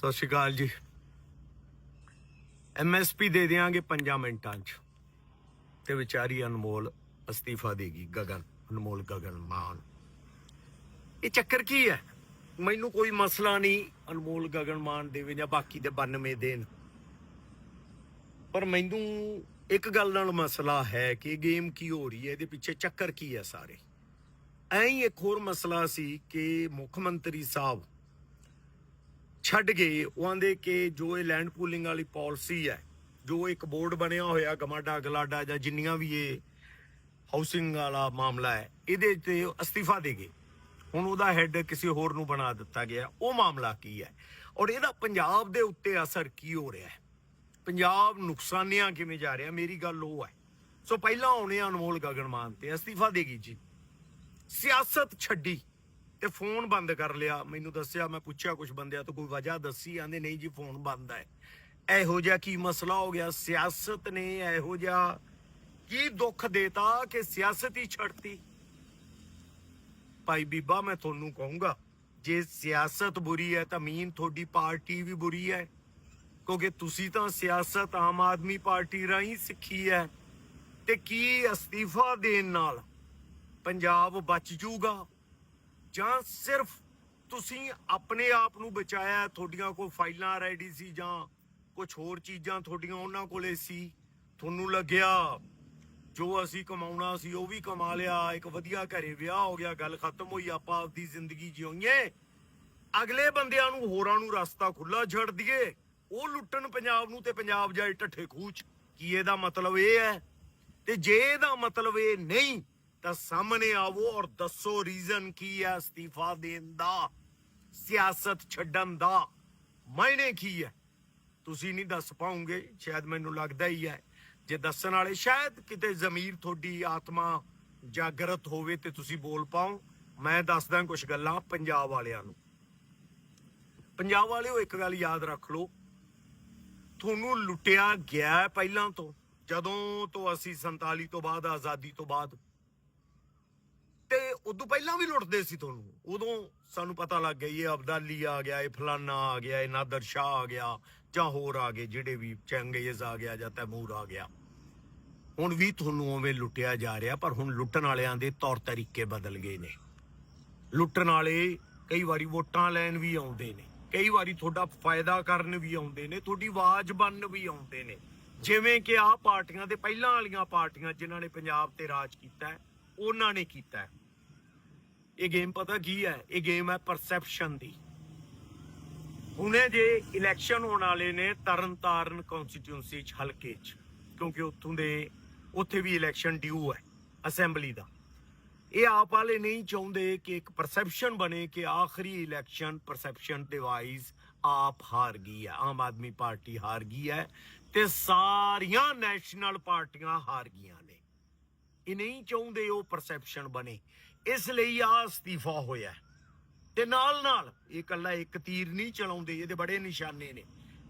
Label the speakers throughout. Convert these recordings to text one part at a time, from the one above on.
Speaker 1: ਸਤਿ ਸ਼੍ਰੀ ਅਕਾਲ ਜੀ। ਐਮਐਸਪੀ ਦੇ ਦਿਆਂਗੇ 5 ਮਿੰਟਾਂ 'ਚ। ਤੇ ਵਿਚਾਰੀ ਅਨਮੋਲ ਅਸਤੀਫਾ ਦੇਗੀ ਗਗਨ, ਅਨਮੋਲ ਗਗਨ ਮਾਨ। ਇਹ ਚੱਕਰ ਕੀ ਹੈ? ਮੈਨੂੰ ਕੋਈ ਮਸਲਾ ਨਹੀਂ ਅਨਮੋਲ ਗਗਨ ਮਾਨ ਦੇਵੇ ਜਾਂ ਬਾਕੀ ਦੇ 92 ਦੇਣ। ਪਰ ਮੈਨੂੰ ਇੱਕ ਗੱਲ ਨਾਲ ਮਸਲਾ ਹੈ ਕਿ ਗੇਮ ਕੀ ਹੋ ਰਹੀ ਹੈ, ਇਹਦੇ ਪਿੱਛੇ ਚੱਕਰ ਕੀ ਹੈ ਸਾਰੇ? ਐਂ ਹੀ ਇੱਕ ਹੋਰ ਮਸਲਾ ਸੀ ਕਿ ਮੁੱਖ ਮੰਤਰੀ ਸਾਹਿਬ ਛੱਡ ਗਏ ਉਹ ਆਂਦੇ ਕਿ ਜੋ ਇਹ ਲੈਂਡ ਪੂਲਿੰਗ ਵਾਲੀ ਪਾਲਿਸੀ ਹੈ, ਜੋ ਇੱਕ ਬੋਰਡ ਬਣਿਆ ਹੋਇਆ ਗਮਾਡਾ, ਗਲਾਡਾ ਜਾਂ ਜਿੰਨੀਆਂ ਵੀ ਇਹ ਹਾਊਸਿੰਗ ਵਾਲਾ ਮਾਮਲਾ ਹੈ, ਇਹਦੇ ਤੇ ਅਸਤੀਫਾ ਦੇ ਗਏ। ਹੁਣ ਉਹਦਾ ਹੈੱਡ ਕਿਸੇ ਹੋਰ ਨੂੰ ਬਣਾ ਦਿੱਤਾ ਗਿਆ, ਉਹ ਮਾਮਲਾ ਕੀ ਹੈ? ਔਰ ਇਹਦਾ ਪੰਜਾਬ ਦੇ ਉੱਤੇ ਅਸਰ ਕੀ ਹੋ ਰਿਹਾ ਹੈ? ਪੰਜਾਬ ਨੁਕਸਾਨਿਆ ਕਿਵੇਂ ਜਾ ਰਿਹਾ? ਮੇਰੀ ਗੱਲ ਉਹ ਹੈ। ਸੋ ਪਹਿਲਾਂ ਆਉਣੇ ਆ ਅਨਮੋਲ ਗਗਨ ਮਾਨ ਤੇ, ਅਸਤੀਫਾ ਦੇਗੀ ਜੀ। ਸਿਆਸਤ ਛੱਡੀ। ਤੇ ਫੋਨ ਬੰਦ ਕਰ ਲਿਆ। ਮੈਨੂੰ ਦੱਸਿਆ, ਮੈਂ ਪੁੱਛਿਆ ਕੁਝ ਬੰਦਿਆਂ ਤੋਂ, ਕੋਈ ਵਜ੍ਹਾ ਦੱਸੀ? ਆਂਦੇ ਨਹੀਂ ਜੀ, ਫੋਨ ਬੰਦ ਹੈ। ਇਹੋ ਜਿਹਾ ਕੀ ਮਸਲਾ ਹੋ ਗਿਆ? ਸਿਆਸਤ ਨੇ ਇਹੋ ਜਿਹਾ ਕੀ ਦੁੱਖ ਦੇਤਾ ਕਿ ਸਿਆਸਤ ਹੀ ਛੱਡਤੀ? ਭਾਈ ਬੀਬਾ, ਮੈਂ ਤੁਹਾਨੂੰ ਕਹੂੰਗਾ, ਜੇ ਸਿਆਸਤ ਬੁਰੀ ਹੈ ਤਾਂ ਮੀਨ ਤੁਹਾਡੀ ਪਾਰਟੀ ਵੀ ਬੁਰੀ ਹੈ। ਕਿਉਂਕਿ ਤੁਸੀਂ ਤਾਂ ਸਿਆਸਤ ਆਮ ਆਦਮੀ ਪਾਰਟੀ ਰਾਹੀਂ ਸਿੱਖੀ ਹੈ। ਤੇ ਕੀ ਅਸਤੀਫਾ ਦੇਣ ਨਾਲ ਪੰਜਾਬ ਬਚ ਜੂਗਾ? ਜਾਂ ਸਿਰਫ ਤੁਸੀਂ ਆਪਣੇ ਆਪ ਨੂੰ ਬਚਾਇਆ ਤੁਹਾਡੀਆਂ ਕੋਈ ਫਾਈਲਾਂ ਰੈਡੀ ਸੀ ਜਾਂ ਕੁਝ ਹੋਰ ਚੀਜ਼ਾਂ ਤੁਹਾਡੀਆਂ ਉਹਨਾਂ ਕੋਲੇ ਸੀ? ਤੁਹਾਨੂੰ ਲੱਗਿਆ ਜੋ ਅਸੀਂ ਕਮਾਉਣਾ ਸੀ ਉਹ ਵੀ ਕਮਾ ਲਿਆ, ਇੱਕ ਵਧੀਆ ਘਰੇ ਵਿਆਹ ਹੋ ਗਿਆ, ਗੱਲ ਖਤਮ ਹੋਈ, ਆਪਾਂ ਆਪਦੀ ਜ਼ਿੰਦਗੀ ਜਿਉਈਏ। ਅਗਲੇ ਬੰਦਿਆਂ ਨੂੰ ਹੋਰਾਂ ਨੂੰ ਰਸਤਾ ਖੁੱਲਾ ਛੱਡ ਦਈਏ। ਉਹ ਲੁੱਟਣ ਪੰਜਾਬ ਨੂੰ ਤੇ ਪੰਜਾਬ ਜਾਏ ਢੱਠੇ ਖੂਚ। ਕੀ ਇਹਦਾ ਮਤਲਬ ਇਹ ਹੈ? ਤੇ ਜੇ ਇਹਦਾ ਮਤਲਬ ਇਹ ਨਹੀਂ ਤਾਂ ਸਾਹਮਣੇ ਆਵੋ ਔਰ ਦੱਸੋ ਰੀਜ਼ਨ ਕੀ ਹੈ ਅਸਤੀਫਾ ਦੇਣ ਦਾ, ਸਿਆਸਤ ਛੱਡਣ ਦਾ, ਮਾਇਨੇ ਕੀ ਹੈ ਤੁਸੀਂ ਨਹੀਂ ਦੱਸ ਪਾਉਂਗੇ, ਸ਼ਾਇਦ ਮੈਨੂੰ ਲੱਗਦਾ ਹੀ ਹੈ ਜੇ ਦੱਸਣ ਵਾਲੇ ਸ਼ਾਇਦ ਕਿਤੇ ਜ਼ਮੀਰ ਤੁਹਾਡੀ ਆਤਮਾ ਜਾਗਰਤ ਹੋਵੇ ਤੇ ਤੁਸੀਂ ਬੋਲ ਪਾਓ, ਮੈਂ ਦੱਸਦਾ ਕੁਝ ਗੱਲਾਂ ਪੰਜਾਬ ਵਾਲਿਆਂ ਨੂੰ। ਪੰਜਾਬ ਵਾਲਿਓ, ਇੱਕ ਗੱਲ ਯਾਦ ਰੱਖ ਲਓ, ਤੁਹਾਨੂੰ ਲੁੱਟਿਆ ਗਿਆ ਪਹਿਲਾਂ ਤੋਂ, ਜਦੋਂ ਤੋਂ ਅਸੀਂ 47 ਤੋਂ ਬਾਅਦ, ਆਜ਼ਾਦੀ ਤੋਂ ਬਾਅਦ ਤੇ ਉਦੋਂ ਪਹਿਲਾਂ ਵੀ ਲੁੱਟਦੇ ਸੀ ਤੁਹਾਨੂੰ? ਉਦੋਂ ਸਾਨੂੰ ਪਤਾ ਲੱਗ ਗਿਆ, ਇਹ ਅਬਦਾਲੀ ਆ ਗਿਆ, ਇਹ ਫਲਾਨਾ ਆ ਗਿਆ, ਇਹ ਨਾਦਰ ਸ਼ਾਹ ਆ ਗਿਆ, ਜਾਂ ਹੋਰ ਆ ਗਏ, ਜਿਹੜੇ ਵੀ ਚੰਗੇਜ਼ ਆ ਗਿਆ ਜਾਂ ਤੈਮੂਰ ਆ ਗਿਆ। ਹੁਣ ਵੀ ਤੁਹਾਨੂੰ ਉਵੇਂ ਲੁੱਟਿਆ ਜਾ ਰਿਹਾ, ਪਰ ਹੁਣ ਲੁੱਟਣ ਵਾਲਿਆਂ ਦੇ ਤੌਰ ਤਰੀਕੇ ਬਦਲ ਗਏ ਨੇ। ਲੁੱਟਣ ਵਾਲੇ ਕਈ ਵਾਰੀ ਵੋਟਾਂ ਲੈਣ ਵੀ ਆਉਂਦੇ ਨੇ, ਕਈ ਵਾਰੀ ਤੁਹਾਡਾ ਫਾਇਦਾ ਕਰਨ ਵੀ ਆਉਂਦੇ ਨੇ, ਤੁਹਾਡੀ ਆਵਾਜ਼ ਬਣਨ ਵੀ ਆਉਂਦੇ ਨੇ। ਜਿਵੇਂ ਕਿ ਆਹ ਪਾਰਟੀਆਂ ਦੇ ਪਹਿਲਾਂ ਵਾਲੀਆਂ ਪਾਰਟੀਆਂ ਜਿਨ੍ਹਾਂ ਨੇ ਪੰਜਾਬ ਤੇ ਰਾਜ ਕੀਤਾ, ਉਹਨਾਂ ਨੇ ਕੀਤਾ। ਇਹ ਗੇਮ ਪਤਾ ਕੀ ਹੈ? ਇਹ ਗੇਮ ਹੈ ਪਰਸੈਪਸ਼ਨ ਦੀ। ਹੁਣੇ ਜੇ ਇਲੈਕਸ਼ਨ ਹੋਣ ਵਾਲੇ ਨੇ ਤਰਨਤਾਰਨ ਕਨਸਟੀਟਿਊਂਸੀ ਚ ਹਲਕੇ ਚ, ਕਿਉਂਕਿ ਉੱਥੋਂ ਦੇ, ਉੱਥੇ ਵੀ ਇਲੈਕਸ਼ਨ ਡਿਊ ਹੈ ਅਸੈਂਬਲੀ ਦਾ। ਇਹ ਆਪ ਵਾਲੇ ਨਹੀਂ ਚਾਹੁੰਦੇ ਕਿ ਇੱਕ ਪਰਸੈਪਸ਼ਨ ਬਣੇ ਕਿ ਆਖਰੀ ਇਲੈਕਸ਼ਨ ਪਰਸੈਪਸ਼ਨ ਡਿਵਾਈਸ ਆਪ ਹਾਰ ਗਈ ਹੈ, ਆਮ ਆਦਮੀ ਪਾਰਟੀ ਹਾਰ ਗਈ ਹੈ ਤੇ ਸਾਰੀਆਂ ਨੈਸ਼ਨਲ ਪਾਰਟੀਆਂ ਹਾਰ ਗਈਆਂ ਨੇ। ਇਹ ਨਹੀਂ ਚਾਹੁੰਦੇ ਉਹ ਪਰਸੈਪਸ਼ਨ ਬਣੇ। ਇਸ ਲਈ ਆ ਅਸਤੀਫਾ ਹੋਇਆ ਤੇ ਨਾਲ ਨਾਲ ਇਹ ਇਕੱਲਾ ਇੱਕ ਤੀਰ ਨਹੀਂ ਚਲਾਉਂਦੇ, ਇਹਦੇ ਬੜੇ ਨਿਸ਼ਾਨੇ ਨੇ।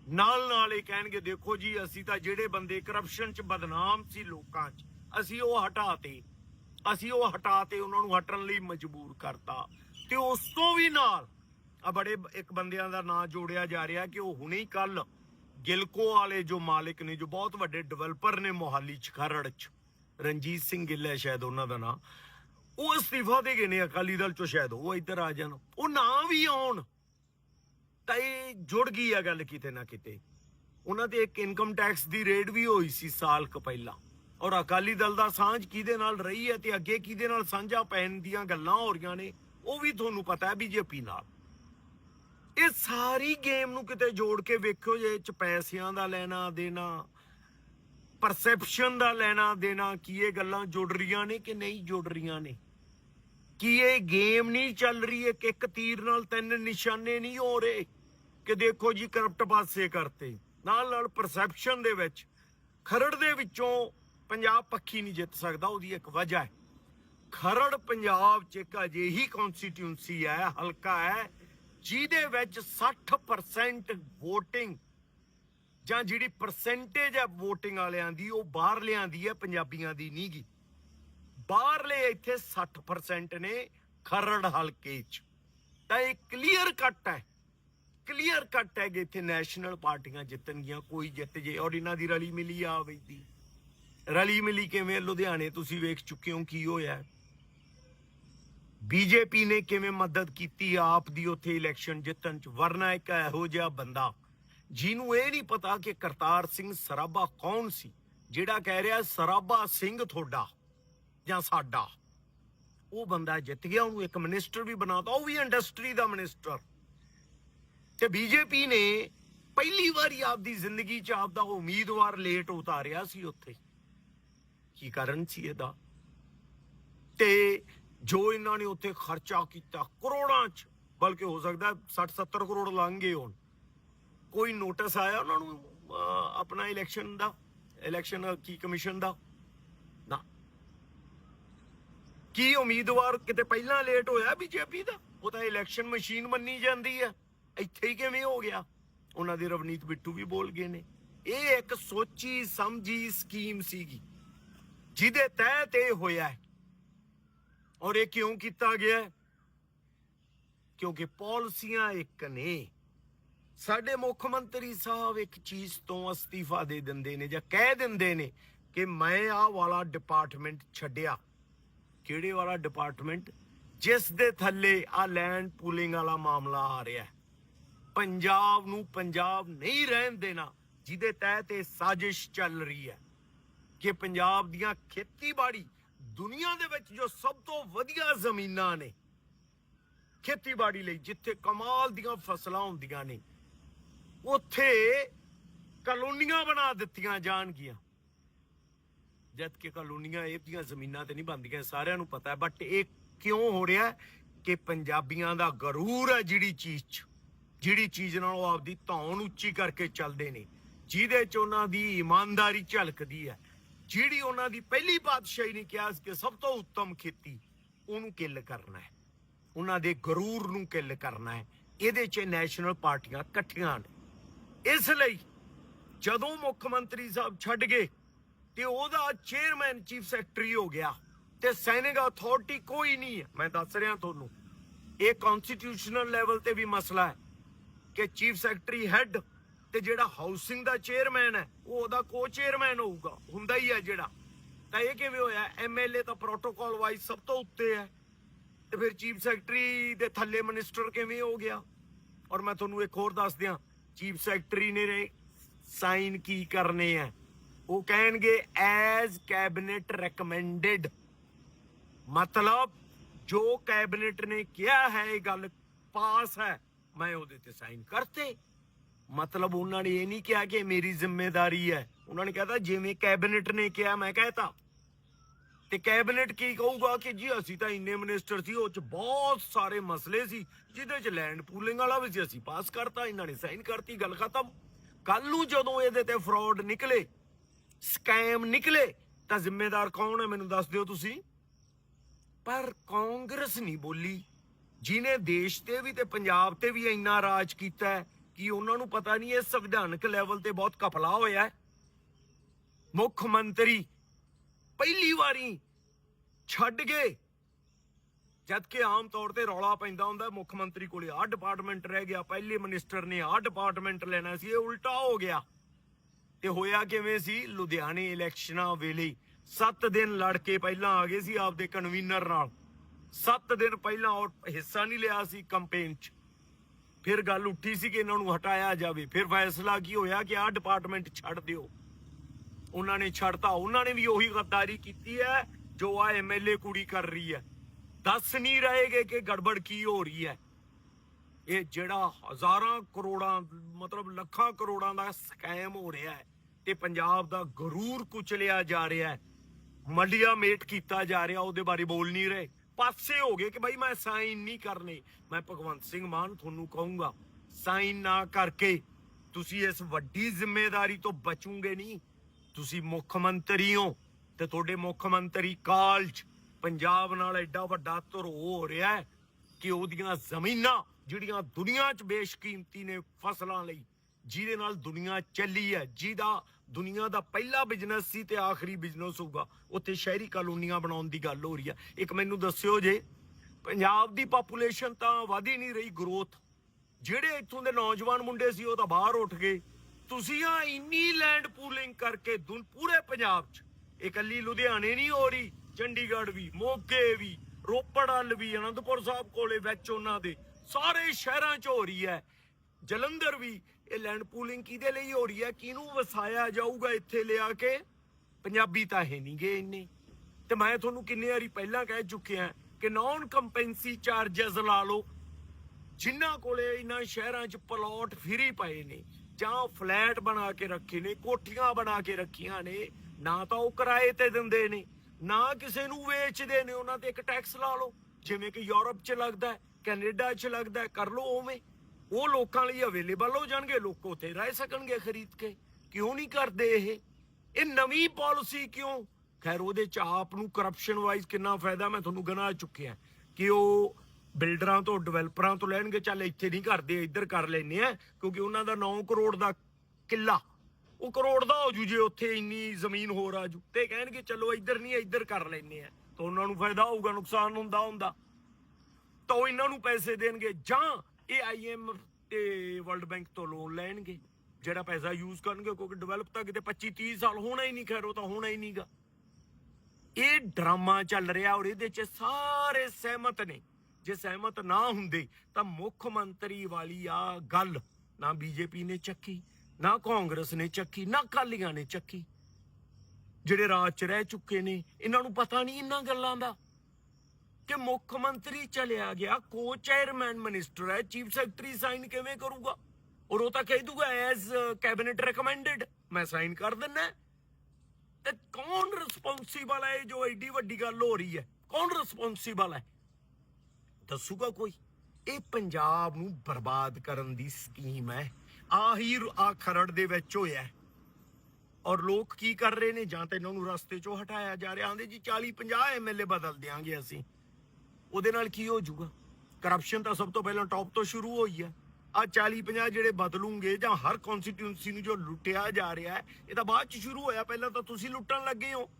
Speaker 1: ਨਾਲ ਨਾਲ ਇਹ ਕਹਿਣਗੇ, ਦੇਖੋ ਜੀ, ਅਸੀਂ ਤਾਂ ਜਿਹੜੇ ਬੰਦੇ ਕਰਪਸ਼ਨ 'ਚ ਬਦਨਾਮ ਸੀ ਲੋਕਾਂ 'ਚ, ਅਸੀਂ ਉਹ ਹਟਾਤੇ। ਅਸੀਂ ਉਹ ਹਟਾਤੇ, ਉਹਨਾਂ ਨੂੰ ਹਟਣ ਲਈ ਮਜਬੂਰ ਕਰਤਾ। ਤੇ ਉਸ ਤੋਂ ਵੀ ਨਾਲ ਆ ਬੜੇ ਇੱਕ ਬੰਦਿਆਂ ਦਾ ਨਾਂ ਜੋੜਿਆ ਜਾ ਰਿਹਾ ਕਿ ਉਹ ਹੁਣੇ ਹੀ ਕੱਲ ਗਿਲਕੋ ਵਾਲੇ ਜੋ ਮਾਲਕ ਨੇ, ਜੋ ਬਹੁਤ ਵੱਡੇ ਡਿਵੈਲਪਰ ਨੇ ਮੋਹਾਲੀ ਚ, ਖਰੜ ਚ, ਰਣਜੀਤ ਸਿੰਘ ਗਿੱਲ ਹੈ ਸ਼ਾਇਦ ਉਹਨਾਂ ਦਾ ਨਾਂ। ਉਹ ਅਸਤੀਫਾ ਦੇ ਗਏ ਨੇ ਅਕਾਲੀ ਦਲ ਚੋਂ ਸ਼ਾਇਦ, ਉਹ ਇੱਧਰ ਆ ਜਾਣ। ਉਹ ਨਾ ਵੀ ਆਉਣ, ਤਾਂ ਇਹ ਜੁੜ ਗਈ ਆ ਗੱਲ ਕਿਤੇ ਨਾ ਕਿਤੇ। ਉਹਨਾਂ ਤੇ ਇੱਕ ਇਨਕਮ ਟੈਕਸ ਦੀ ਰੇਡ ਵੀ ਹੋਈ ਸੀ ਸਾਲ ਕ ਪਹਿਲਾਂ। ਔਰ ਅਕਾਲੀ ਦਲ ਦਾ ਸਾਂਝ ਕਿਹਦੇ ਨਾਲ ਰਹੀ ਹੈ ਤੇ ਅੱਗੇ ਕਿਹਦੇ ਨਾਲ ਸਾਂਝਾ ਪੈਣ ਦੀਆਂ ਗੱਲਾਂ ਹੋ ਰਹੀਆਂ ਨੇ, ਉਹ ਵੀ ਤੁਹਾਨੂੰ ਪਤਾ ਹੈ ਬੀਜੇਪੀ ਨਾਲ। ਇਹ ਸਾਰੀ ਗੇਮ ਨੂੰ ਕਿਤੇ ਜੋੜ ਕੇ ਵੇਖਿਓ ਜੇ ਚ ਪੈਸਿਆਂ ਦਾ ਲੈਣਾ ਦੇਣਾ ਪਰਸੈਪਸ਼ਨ ਦਾ ਲੈਣਾ ਦੇਣਾ, ਕੀ ਇਹ ਗੱਲਾਂ ਜੁੜ ਰਹੀਆਂ ਨੇ ਕਿ ਨਹੀਂ ਜੁੜ ਰਹੀਆਂ ਨੇ। ਕੀ ਇਹ ਗੇਮ ਨਹੀਂ ਚੱਲ ਰਹੀ? ਇੱਕ ਇੱਕ ਤੀਰ ਨਾਲ ਤਿੰਨ ਨਿਸ਼ਾਨੇ ਨਹੀਂ ਹੋ ਰਹੇ ਕਿ ਦੇਖੋ ਜੀ ਕਰਪਟ ਪਾਸੇ ਕਰਤੇ। ਨਾਲ ਨਾਲ ਪਰਸੈਪਸ਼ਨ ਦੇ ਵਿੱਚ, ਖਰੜ ਦੇ ਵਿੱਚੋਂ ਪੰਜਾਬ ਪੱਖੀ ਨਹੀਂ ਜਿੱਤ ਸਕਦਾ, ਉਹਦੀ ਇੱਕ ਵਜ੍ਹਾ ਹੈ। ਖਰੜ ਪੰਜਾਬ ਚ ਇੱਕ ਅਜਿਹੀ ਕਨਸਟੀਟਿਊਂਸੀ ਹੈ, ਹਲਕਾ ਹੈ, ਜਿਹਦੇ ਵਿੱਚ 60% VOTING ਜਾਂ ਜਿਹੜੀ ਪਰਸੈਂਟੇਜ ਹੈ VOTING ਵਾਲਿਆਂ ਦੀ, ਉਹ ਬਾਹਰ ਲਿਆਂਦੀ ਹੈ, ਪੰਜਾਬੀਆਂ ਦੀ ਨਹੀਂਗੀ ਬਾਹਰਲੇ ਇੱਥੇ 60% ਨੇ ਖਰੜ ਹਲਕੇ ਚ। ਤਾਂ ਇਹ ਕਲੀਅਰ ਕੱਟ ਹੈ। ਕਲੀਅਰ ਕੱਟ ਹੈ ਕਿ ਇੱਥੇ ਨੈਸ਼ਨਲ ਪਾਰਟੀਆਂ ਜਿੱਤਣਗੀਆਂ, ਕੋਈ ਜਿੱਤ ਜੇ। ਔਰ ਇਹਨਾਂ ਦੀ ਰਲੀ ਮਿਲੀ ਆ ਬਈਦੀ ਰਲੀ ਮਿਲੀ ਕਿਵੇਂ ਲੁਧਿਆਣੇ ਤੁਸੀਂ ਵੇਖ ਚੁੱਕੇ ਹੋ ਕੀ ਹੋਇਆ। ਬੀਜੇਪੀ ਨੇ ਕਿਵੇਂ ਮਦਦ ਕੀਤੀ ਆਪ ਦੀ ਉੱਥੇ ਇਲੈਕਸ਼ਨ ਜਿੱਤਣ ਚ? ਵਰਨਾ ਇੱਕ ਇਹੋ ਜਿਹਾ ਬੰਦਾ, ਜਿਹਨੂੰ ਇਹ ਨਹੀਂ ਪਤਾ ਕਿ ਕਰਤਾਰ ਸਿੰਘ ਸਰਾਭਾ ਕੌਣ ਸੀ, ਜਿਹੜਾ ਕਹਿ ਰਿਹਾ ਸਰਾਭਾ ਸਿੰਘ ਤੁਹਾਡਾ। ਜਾਂ ਸਾਡਾ। ਉਹ ਬੰਦਾ ਜਿੱਤ ਗਿਆ, ਉਹਨੂੰ ਇੱਕ ਮਿਨਿਸਟਰ ਵੀ ਬਣਾਤਾ, ਉਹ ਵੀ ਇੰਡਸਟਰੀ ਦਾ ਮਿਨਿਸਟਰ ਤੇ ਬੀਜੇਪੀ ਨੇ ਪਹਿਲੀ ਵਾਰੀ ਆਪਦੀ ਜ਼ਿੰਦਗੀ 'ਚ ਆਪਦਾ ਉਮੀਦਵਾਰ ਲੇਟ ਉਤਾਰਿਆ ਸੀ ਉੱਥੇ। ਕੀ ਕਾਰਨ ਸੀ ਇਹਦਾ? ਤੇ ਜੋ ਇਹਨਾਂ ਨੇ ਉੱਥੇ ਖਰਚਾ ਕੀਤਾ ਕਰੋੜਾਂ 'ਚ, ਬਲਕਿ ਹੋ ਸਕਦਾ 60 70 ਕਰੋੜ ਲੰਘੇ ਹੋਣ। ਕੋਈ ਨੋਟਿਸ ਆਇਆ ਉਹਨਾਂ ਨੂੰ ਆਪਣਾ ਇਲੈਕਸ਼ਨ ਦਾ? ਇਲੈਕਸ਼ਨ ਕੀ ਕਮਿਸ਼ਨ ਦਾ ਨਾ ਕੀ ਉਮੀਦਵਾਰ ਕਿਤੇ ਪਹਿਲਾਂ ਲੇਟ ਹੋਇਆ ਬੀਜੇਪੀ ਦਾ? ਉਹ ਤਾਂ ਇਲੈਕਸ਼ਨ ਮਸ਼ੀਨ ਮੰਨੀ ਜਾਂਦੀ ਹੈ ਇੱਥੇ ਹੀ ਕਿਵੇਂ ਹੋ ਗਿਆ? ਉਹਨਾਂ ਦੇ ਰਵਨੀਤ ਬਿੱਟੂ ਵੀ ਬੋਲ ਗਏ ਨੇ। ਇਹ ਇੱਕ ਸੋਚੀ ਸਮਝੀ ਸਕੀਮ ਸੀਗੀ। ਜਿਹਦੇ ਤਹਿਤ ਇਹ ਹੋਇਆ ਔਰ ਇਹ ਕਿਉਂ ਕੀਤਾ ਗਿਆ ਕਿਉਂਕਿ ਪਾਲਿਸੀਆਂ ਇੱਕ ਨੇ। ਸਾਡੇ ਮੁੱਖ ਮੰਤਰੀ ਸਾਹਿਬ ਇੱਕ ਚੀਜ਼ ਤੋਂ ਅਸਤੀਫਾ ਦੇ ਦਿੰਦੇ ਨੇ ਜਾਂ ਕਹਿ ਦਿੰਦੇ ਨੇ ਕਿ ਮੈਂ ਆਹ ਵਾਲਾ ਡਿਪਾਰਟਮੈਂਟ ਛੱਡਿਆ। ਕਿਹੜੇ ਵਾਲਾ ਡਿਪਾਰਟਮੈਂਟ ਜਿਸ ਦੇ ਥੱਲੇ ਆ ਲੈਂਡ ਪੂਲਿੰਗ ਵਾਲਾ ਮਾਮਲਾ ਆ ਰਿਹਾ ਹੈ। ਪੰਜਾਬ ਨੂੰ ਪੰਜਾਬ ਨਹੀਂ ਰਹਿਣ ਦੇਣਾ, ਜਿਹਦੇ ਤਹਿਤ ਇਹ ਸਾਜ਼ਿਸ਼ ਚੱਲ ਰਹੀ ਹੈ ਕਿ ਪੰਜਾਬ ਦੀਆਂ ਖੇਤੀਬਾੜੀ ਦੁਨੀਆ ਦੇ ਵਿੱਚ ਜੋ ਸਭ ਤੋਂ ਵਧੀਆ ਜ਼ਮੀਨਾਂ ਨੇ, ਖੇਤੀਬਾੜੀ ਲਈ ਜਿੱਥੇ ਕਮਾਲ ਦੀਆਂ ਫਸਲਾਂ ਹੁੰਦੀਆਂ ਨੇ, ਉੱਥੇ ਕਲੋਨੀਆਂ ਬਣਾ ਦਿੱਤੀਆਂ ਜਾਣਗੀਆਂ। ਜਦ ਕਿ ਕਲੋਨੀਆਂ ਇਹ ਜ਼ਮੀਨਾਂ ਤੇ ਨਹੀਂ ਬਣਦੀਆਂ, ਸਾਰਿਆਂ ਨੂੰ ਪਤਾ ਹੈ। ਬਟ ਇਹ ਕਿਉਂ ਹੋ ਰਿਹਾ ਕਿ ਪੰਜਾਬੀਆਂ ਦਾ ਗਰੂਰ ਹੈ ਜਿਹੜੀ ਚੀਜ਼ 'ਚ, ਜਿਹੜੀ ਚੀਜ਼ ਨਾਲ ਉਹ ਆਪਦੀ ਧੌਣ ਉੱਚੀ ਕਰਕੇ ਚੱਲਦੇ ਨੇ, ਜਿਹਦੇ 'ਚ ਉਹਨਾਂ ਦੀ ਇਮਾਨਦਾਰੀ ਝਲਕਦੀ ਹੈ। ਜਿਹੜੀ ਉਹਨਾਂ ਦੀ ਪਹਿਲੀ ਪਾਤਸ਼ਾਹੀ ਨੇ ਕਿਹਾ ਕਿ ਸਭ ਤੋਂ ਉੱਤਮ ਖੇਤੀ ਉਹਨੂੰ ਕਿੱਲ ਕਰਨਾ ਹੈ। ਉਹਨਾਂ ਦੇ ਗਰੂਰ ਨੂੰ ਕਿੱਲ ਕਰਨਾ ਹੈ। ਇਹਦੇ 'ਚ ਨੈਸ਼ਨਲ ਪਾਰਟੀਆਂ ਇਕੱਠੀਆਂ ਨੇ। ਇਸ ਲਈ ਜਦੋਂ ਮੁੱਖ ਮੰਤਰੀ ਸਾਹਿਬ ਛੱਡ ਗਏ ਤੇ ਉਹਦਾ ਚੇਅਰਮੈਨ ਚੀਫ ਸੈਕਟਰੀ ਹੋ ਗਿਆ। ਤੇ ਸੈਨਿਕ ਅਥਾਰਟੀ ਕੋਈ ਨਹੀਂ ਹੈ। ਮੈਂ ਦੱਸ ਰਿਹਾ ਤੁਹਾਨੂੰ, ਇਹ ਕਨਸਟੀਟਿਊਸ਼ਨਲ ਲੈਵਲ ਤੇ ਵੀ ਮਸਲਾ ਹੈ ਕਿ ਚੀਫ ਸੈਕਟਰੀ ਹੈੱਡ ਤੇ ਜਿਹੜਾ ਹਾਊਸਿੰਗ ਦਾ ਚੇਅਰਮੈਨ ਹੈ, ਉਹ ਉਹਦਾ ਕੋ ਚੇਅਰਮੈਨ ਹੋਊਗਾ। ਹੁੰਦਾ ਹੀ ਹੈ ਜਿਹੜਾ। ਤਾਂ ਇਹ ਕਿਵੇਂ ਹੋਇਆ? ਐਮਐਲਏ ਤਾਂ ਪ੍ਰੋਟੋਕਾਲ ਵਾਈਜ਼ ਸਭ ਤੋਂ ਉੱਤੇ ਹੈ। ਤੇ ਫਿਰ ਚੀਫ ਸੈਕਟਰੀ ਦੇ ਥੱਲੇ ਮਿਨਿਸਟਰ ਕਿਵੇਂ ਹੋ ਗਿਆ? ਔਰ ਮੈਂ ਤੁਹਾਨੂੰ ਇੱਕ ਹੋਰ ਦੱਸ ਦਿਆਂ ਚੀਫ ਸੈਕਟਰੀ ਨੇ ਸਾਈਨ ਕੀ ਕਰਨੇ ਆ ਉਹ ਕਹਿਣਗੇ ਐਜ਼ ਕੈਬਨਿਟ ਰეკਮੈਂਡਡ ਮਤਲਬ ਜੋ ਕੈਬਨਿਟ ਨੇ ਕਿਹਾ ਹੈ, ਇਹ ਗੱਲ ਪਾਸ ਹੈ। ਮੈਂ ਉਹਦੇ ਤੇ ਸਾਈਨ ਕਰਤੇ। ਮਤਲਬ ਉਹਨਾਂ ਨੇ ਇਹ ਨਹੀਂ ਕਿਹਾ ਕਿ ਮੇਰੀ ਜ਼ਿੰਮੇਵਾਰੀ ਹੈ। ਉਹਨਾਂ ਨੇ ਕਹਤਾ ਜਿਵੇਂ ਕੈਬਨਿਟ ਨੇ ਕਿਹਾ, ਮੈਂ ਕਹਿਤਾ। ਤੇ ਕੈਬਨਿਟ ਕੀ ਕਹੂਗਾ ਕਿ ਜੀ ਅਸੀਂ ਤਾਂ ਇੰਨੇ ਮਿਨਿਸਟਰ ਸੀ, ਉਹ ਚ ਬਹੁਤ ਸਾਰੇ ਮਸਲੇ ਸੀ, ਜਿਹਦੇ ਚ ਲੈਂਡ ਪੂਲਿੰਗ ਵਾਲਾ ਵੀ ਸੀ, ਅਸੀਂ ਪਾਸ ਕਰਤਾ, ਇਹਨਾਂ ਨੇ ਸਾਈਨ ਕਰਤੀ, ਗੱਲ ਖਤਮ। ਕੱਲ ਨੂੰ ਜਦੋਂ ਇਹਦੇ ਤੇ ਫਰਾਡ ਨਿਕਲੇ ਸਕੈਮ ਨਿਕਲੇ, ਤਾਂ ਜ਼ਿੰਮੇਦਾਰ ਕੌਣ ਹੈ ਮੈਨੂੰ ਦੱਸ ਦਿਓ ਤੁਸੀਂ? ਪਰ ਕਾਂਗਰਸ ਨਹੀਂ ਬੋਲੀ। ਜਿਨੇ ਦੇਸ਼ ਤੇ ਵੀ ਤੇ ਪੰਜਾਬ ਤੇ ਵੀ ਇੰਨਾ ਰਾਜ ਕੀਤਾ ਕਿ ਉਹਨਾਂ ਨੂੰ ਪਤਾ ਨਹੀਂ ਇਹ ਸੰਵਿਧਾਨਕ ਲੈਵਲ ਤੇ ਬਹੁਤ ਕਪਲਾ ਹੋਇਆ ਹੈ। ਮੁੱਖ ਮੰਤਰੀ ਪਹਿਲੀ ਵਾਰੀ ਛੱਡ ਗਏ। ਜਦ ਕਿ ਆਮ ਤੌਰ ਤੇ ਰੌਲਾ ਪੈਂਦਾ ਹੁੰਦਾ, ਮੁੱਖ ਮੰਤਰੀ ਕੋਲੇ ਆਹ ਡਿਪਾਰਟਮੈਂਟ ਰਹਿ ਗਿਆ, ਪਹਿਲੇ ਮਿਨਿਸਟਰ ਨੇ ਆਹ ਡਿਪਾਰਟਮੈਂਟ ਲੈਣਾ ਸੀ, ਇਹ ਉਲਟਾ ਹੋ ਗਿਆ। ਤੇ ਹੋਇਆ ਕਿਵੇਂ ਸੀ? ਲੁਧਿਆਣੇ ਇਲੈਕਸ਼ਨਾਂ ਵੇਲੇ 7 ਦਿਨ ਲੜ ਕੇ ਪਹਿਲਾਂ ਆ ਗਏ ਸੀ ਆਪਦੇ ਕਨਵੀਨਰ ਨਾਲ। 7 ਦਿਨ ਪਹਿਲਾਂ ਉਹ ਹਿੱਸਾ ਨਹੀਂ ਲਿਆ ਸੀ ਕੰਪੇਨ 'ਚ। ਫਿਰ ਗੱਲ ਉੱਠੀ ਸੀ ਕਿ ਇਹਨਾਂ ਨੂੰ ਹਟਾਇਆ ਜਾਵੇ। ਫਿਰ ਫੈਸਲਾ ਕੀ ਹੋਇਆ ਕਿ ਆਹ ਡਿਪਾਰਟਮੈਂਟ ਛੱਡ ਦਿਓ। ਉਹਨਾਂ ਨੇ ਛੱਡਤਾ। ਉਹਨਾਂ ਨੇ ਵੀ ਉਹੀ ਗੱਦਾਰੀ ਕੀਤੀ ਹੈ ਜੋ ਆ ਐਮਐਲਏ ਕੁੜੀ ਕਰ ਰਹੀ ਹੈ। ਦੱਸ ਨਹੀਂ ਰਹੇਗੇ ਕਿ ਗੜਬੜ ਕੀ ਹੋ ਰਹੀ ਹੈ। ਇਹ ਜਿਹੜਾ ਹਜ਼ਾਰਾਂ ਕਰੋੜਾਂ, ਮਤਲਬ ਲੱਖਾਂ ਕਰੋੜਾਂ ਦਾ ਸਕੈਮ ਹੋ ਰਿਹਾ ਹੈ। ਤੇ ਪੰਜਾਬ ਦਾ ਗਰੂਰ ਕੁਚਲਿਆ ਜਾ ਰਿਹਾ ਹੈ। ਮੰਡੀਆਂ ਮੇਟ ਕੀਤਾ ਜਾ ਰਿਹਾ, ਉਹਦੇ ਬਾਰੇ ਬੋਲ ਨਹੀਂ ਰਹੇ। ਪਾਸੇ ਹੋ ਗਏ ਕਿ ਭਾਈ ਮੈਂ ਸਾਈਨ ਨਹੀਂ ਕਰਨੇ। ਮੈਂ ਭਗਵੰਤ ਸਿੰਘ ਮਾਨ ਤੁਹਾਨੂੰ ਕਹੂੰਗਾ, ਸਾਈਨ ਨਾ ਕਰਕੇ ਤੁਸੀਂ ਇਸ ਵੱਡੀ ਜ਼ਿੰਮੇਵਾਰੀ ਤੋਂ ਬਚੋਗੇ ਨਹੀਂ। ਤੁਸੀਂ ਮੁੱਖ ਮੰਤਰੀ ਹੋ ਤੇ ਤੁਹਾਡੇ ਮੁੱਖ ਮੰਤਰੀ ਕਾਲਜ ਪੰਜਾਬ ਨਾਲ ਐਡਾ ਵੱਡਾ ਧਰੋ ਹੋ ਰਿਹਾ ਹੈ ਕਿ ਉਹਦੀਆਂ ਜ਼ਮੀਨਾਂ ਜਿਹੜੀਆਂ ਦੁਨੀਆ 'ਚ ਬੇਸ਼ਕੀਮਤੀ ਨੇ ਫਸਲਾਂ ਲਈ ਜਿਹਦੇ ਨਾਲ ਦੁਨੀਆ ਚੱਲੀ ਹੈ, ਜਿਹਦਾ ਦੁਨੀਆ ਦਾ ਪਹਿਲਾ ਬਿਜ਼ਨਸ ਸੀ ਤੇ ਆਖਰੀ ਬਿਜ਼ਨਸ ਹੋਊਗਾ, ਉੱਥੇ ਸ਼ਹਿਰੀ ਕਲੋਨੀਆਂ ਬਣਾਉਣ ਦੀ ਗੱਲ ਹੋ ਰਹੀ ਹੈ। ਇੱਕ ਮੈਨੂੰ ਦੱਸਿਓ ਜੇ, ਪੰਜਾਬ ਦੀ ਪਾਪੂਲੇਸ਼ਨ ਤਾਂ ਵਧੀ ਨਹੀਂ ਰਹੀ ਗਰੋਥ ਜਿਹੜੇ ਇੱਥੋਂ ਦੇ ਨੌਜਵਾਨ ਮੁੰਡੇ ਸੀ, ਉਹ ਤਾਂ ਬਾਹਰ ਉੱਠ ਗਏ। ਤੁਸੀਂ ਆ ਇੰਨੀ ਲੈਂਡ ਪੂਲਿੰਗ ਕਰਕੇ ਦੁਨ, ਪੂਰੇ ਪੰਜਾਬ 'ਚ ਇਕੱਲੀ ਲੁਧਿਆਣੇ ਨਹੀਂ ਹੋ ਰਹੀ, ਚੰਡੀਗੜ੍ਹ ਵੀ, ਮੋਗੇ ਵੀ ਰੋਪੜ ਵੱਲ ਵੀ, ਅਨੰਦਪੁਰ ਸਾਹਿਬ ਕੋਲੇ ਵਿੱਚ ਉਹਨਾਂ ਦੇ ਸਾਰੇ ਸ਼ਹਿਰਾਂ 'ਚ ਹੋ ਰਹੀ ਹੈ। ਜਲੰਧਰ ਵੀ ਇਹ ਲੈਂਡ ਪੂਲਿੰਗ ਕਿਹਦੇ ਲਈ ਹੋ ਰਹੀ ਹੈ? ਕਿਹਨੂੰ ਵਸਾਇਆ ਜਾਊਗਾ ਇੱਥੇ ਲਿਆ ਕੇ? ਪੰਜਾਬੀ ਤਾਂ ਹੈ ਨਹੀਂ ਗਏ ਇੰਨੇ। ਤੇ ਮੈਂ ਤੁਹਾਨੂੰ ਕਿੰਨੇ ਵਾਰੀ ਪਹਿਲਾਂ ਕਹਿ ਚੁੱਕਿਆ ਕਿ ਨਾਨ ਕੰਪੈਂਸੀ ਚਾਰजेस ਲਾ ਲਓ। ਜਿਨ੍ਹਾਂ ਕੋਲੇ ਇਹਨਾਂ ਸ਼ਹਿਰਾਂ 'ਚ ਪਲਾਟ ਫਰੀ ਪਏ ਨੇ ਜਾਂ ਫਲੈਟ ਬਣਾ ਕੇ ਰੱਖੇ ਨੇ, ਕੋਠੀਆਂ ਬਣਾ ਕੇ ਰੱਖੀਆਂ ਨੇ, ਨਾ ਤਾਂ ਉਹ ਕਿਰਾਏ ਤੇ ਦਿੰਦੇ ਨੇ, ਨਾ ਕਿਸੇ ਨੂੰ ਵੇਚਦੇ ਨੇ। ਉਹਨਾਂ ਤੇ ਇੱਕ ਟੈਕਸ ਲਾ ਲਓ। ਜਿਵੇਂ ਕਿ ਯੂਰਪ 'ਚ ਲੱਗਦਾ ਕੈਨੇਡਾ 'ਚ ਲੱਗਦਾ ਕਰ ਲਓ ਉਵੇਂ। ਉਹ ਲੋਕਾਂ ਲਈ ਅਵੇਲੇਬਲ ਹੋ ਜਾਣਗੇ, ਲੋਕ ਉੱਥੇ ਰਹਿ ਸਕਣਗੇ ਖਰੀਦ ਕੇ। ਕਿਉਂ ਨਹੀਂ ਕਰਦੇ ਇਹ? ਇਹ ਨਵੀਂ ਪਾਲਿਸੀ ਕਿਉਂ? ਖੈਰ, ਉਹਦੇ ਚ ਆਪ ਨੂੰ ਕਰਪਸ਼ਨ ਵਾਈਜ਼ ਕਿੰਨਾ ਫਾਇਦਾ, ਮੈਂ ਤੁਹਾਨੂੰ ਗਨਾ ਚੁੱਕਿਆ। ਕਿ ਉਹ ਬਿਲਡਰਾਂ ਤੋਂ ਡਿਵੈਲਪਰਾਂ ਤੋਂ ਲੈਣਗੇ, ਚੱਲ ਇੱਥੇ ਨਹੀਂ ਕਰਦੇ, ਇੱਧਰ ਕਰ ਲੈਨੇ ਆ, ਕਿਉਂਕਿ ਉਹਨਾਂ ਦਾ 9 ਕਰੋੜ ਦਾ ਕਿੱਲਾ। ਉਹ ਕਰੋੜ ਦਾ ਹੋ ਜੂ ਜੇ ਉੱਥੇ ਇੰਨੀ ਜ਼ਮੀਨ ਹੋਰ ਆ ਜੂ। ਤੇ ਕਹਿਣਗੇ, ਚਲੋ ਇੱਧਰ ਨਹੀਂ, ਇੱਧਰ ਕਰ ਲੈਨੇ ਆ। ਤਾਂ ਉਹਨਾਂ ਨੂੰ ਫਾਇਦਾ ਹੋਊਗਾ, ਨੁਕਸਾਨ ਹੁੰਦਾ ਹੁੰਦਾ। ਤਾਂ ਉਹ ਇਹਨਾਂ ਨੂੰ ਪੈਸੇ ਦੇਣਗੇ। ਜਾਂ ਇਹ ਆਈਐਮ ਤੇ ਵਰਲਡ ਬੈਂਕ ਤੋਂ ਲੋਨ ਲੈਣਗੇ। ਜਿਹੜਾ ਪੈਸਾ ਯੂਜ਼ ਕਰਨਗੇ, ਕਿਉਂਕਿ ਡਿਵੈਲਪ ਤਾਂ ਕਿਤੇ 25 30 ਸਾਲ ਹੋਣਾ ਹੀ ਨਹੀਂ, ਖੈਰ ਉਹ ਤਾਂ ਹੋਣਾ ਹੀ ਨਹੀਂਗਾ। ਇਹ ਡਰਾਮਾ ਚੱਲ ਰਿਹਾ ਔਰ ਇਹਦੇ 'ਚ ਸਾਰੇ ਸਹਿਮਤ ਨੇ। ਜੇ ਸਹਿਮਤ ਨਾ ਹੁੰਦੇ, ਤਾਂ ਮੁੱਖ ਮੰਤਰੀ ਵਾਲੀ ਆ ਗੱਲ। ਨਾ ਬੀਜੇਪੀ ਨੇ ਚੱਕੀ, ਨਾ ਕਾਂਗਰਸ ਨੇ ਚੱਕੀ, ਨਾ ਅਕਾਲੀਆਂ ਨੇ ਚੱਕੀ। ਜਿਹੜੇ ਰਾਜ 'ਚ ਰਹਿ ਚੁੱਕੇ ਨੇ, ਇਹਨਾਂ ਨੂੰ ਪਤਾ ਨਹੀਂ ਇਹਨਾਂ ਗੱਲਾਂ ਦਾ। ਕਿ ਮੁੱਖ ਮੰਤਰੀ ਚਲਿਆ ਗਿਆ ਕੋ ਚੇਅਰਮੈਨ ਮਿਨਿਸਟਰ ਹੈ ਚੀਫ ਸੈਕਟਰੀ ਸਾਈਨ ਕਿਵੇਂ ਕਰੂਗਾ? ਔਰ ਉਹ ਤਾਂ ਕਹਿ ਦੂਗਾ ਐਜ਼ ਕੈਬਨਿਟ ਰეკਮੈਂਡਡ ਮੈਂ ਸਾਈਨ ਕਰ ਦਿੰਨਾ ਤੇ ਕੌਣ ਰਿਸਪੌਂਸੀਬਲ ਹੈ ਜੋ ਐਡੀ ਵੱਡੀ ਗੱਲ ਹੋ ਰਹੀ ਹੈ? ਕੌਣ ਰਿਸਪੌਂਸੀਬਲ ਹੈ? ਦੱਸੂਗਾ ਕੋਈ? ਇਹ ਪੰਜਾਬ ਨੂੰ ਬਰਬਾਦ ਕਰਨ ਦੀ ਸਕੀਮ ਹੈ। ਆਹੀ ਆ ਖਰੜ ਦੇ ਵਿੱਚ ਹੋਇਆ ਔਰ ਲੋਕ ਕੀ ਕਰ ਰਹੇ ਨੇ? ਜਾਂ ਤਾਂ ਇਹਨਾਂ ਨੂੰ ਰਸਤੇ ਚੋਂ ਹਟਾਇਆ ਜਾ ਰਿਹਾ। ਆਂਦੇ ਜੀ 40 50 ਐਮਐਲਏ ਬਦਲ ਦਿਆਂਗੇ ਅਸੀਂ। ਉਹਦੇ ਨਾਲ ਕੀ ਹੋ ਜਾਊਗਾ? ਕਰਪਸ਼ਨ ਤਾਂ ਸਭ ਤੋਂ ਪਹਿਲਾਂ ਟੌਪ ਤੋਂ ਸ਼ੁਰੂ ਹੋਈ ਹੈ ਆ। 40 50 ਜਿਹੜੇ ਬਦਲੂਗੇ ਜਾਂ ਹਰ ਕਨਸਟੀਟਿਊਂਸੀ ਨੂੰ ਜੋ ਲੁੱਟਿਆ ਜਾ ਰਿਹਾ ਹੈ, ਇਹ ਤਾਂ ਬਾਅਦ ਚ ਸ਼ੁਰੂ ਹੋਇਆ। ਪਹਿਲਾਂ ਤਾਂ ਤੁਸੀਂ ਲੁੱਟਣ ਲੱਗੇ ਹੋ।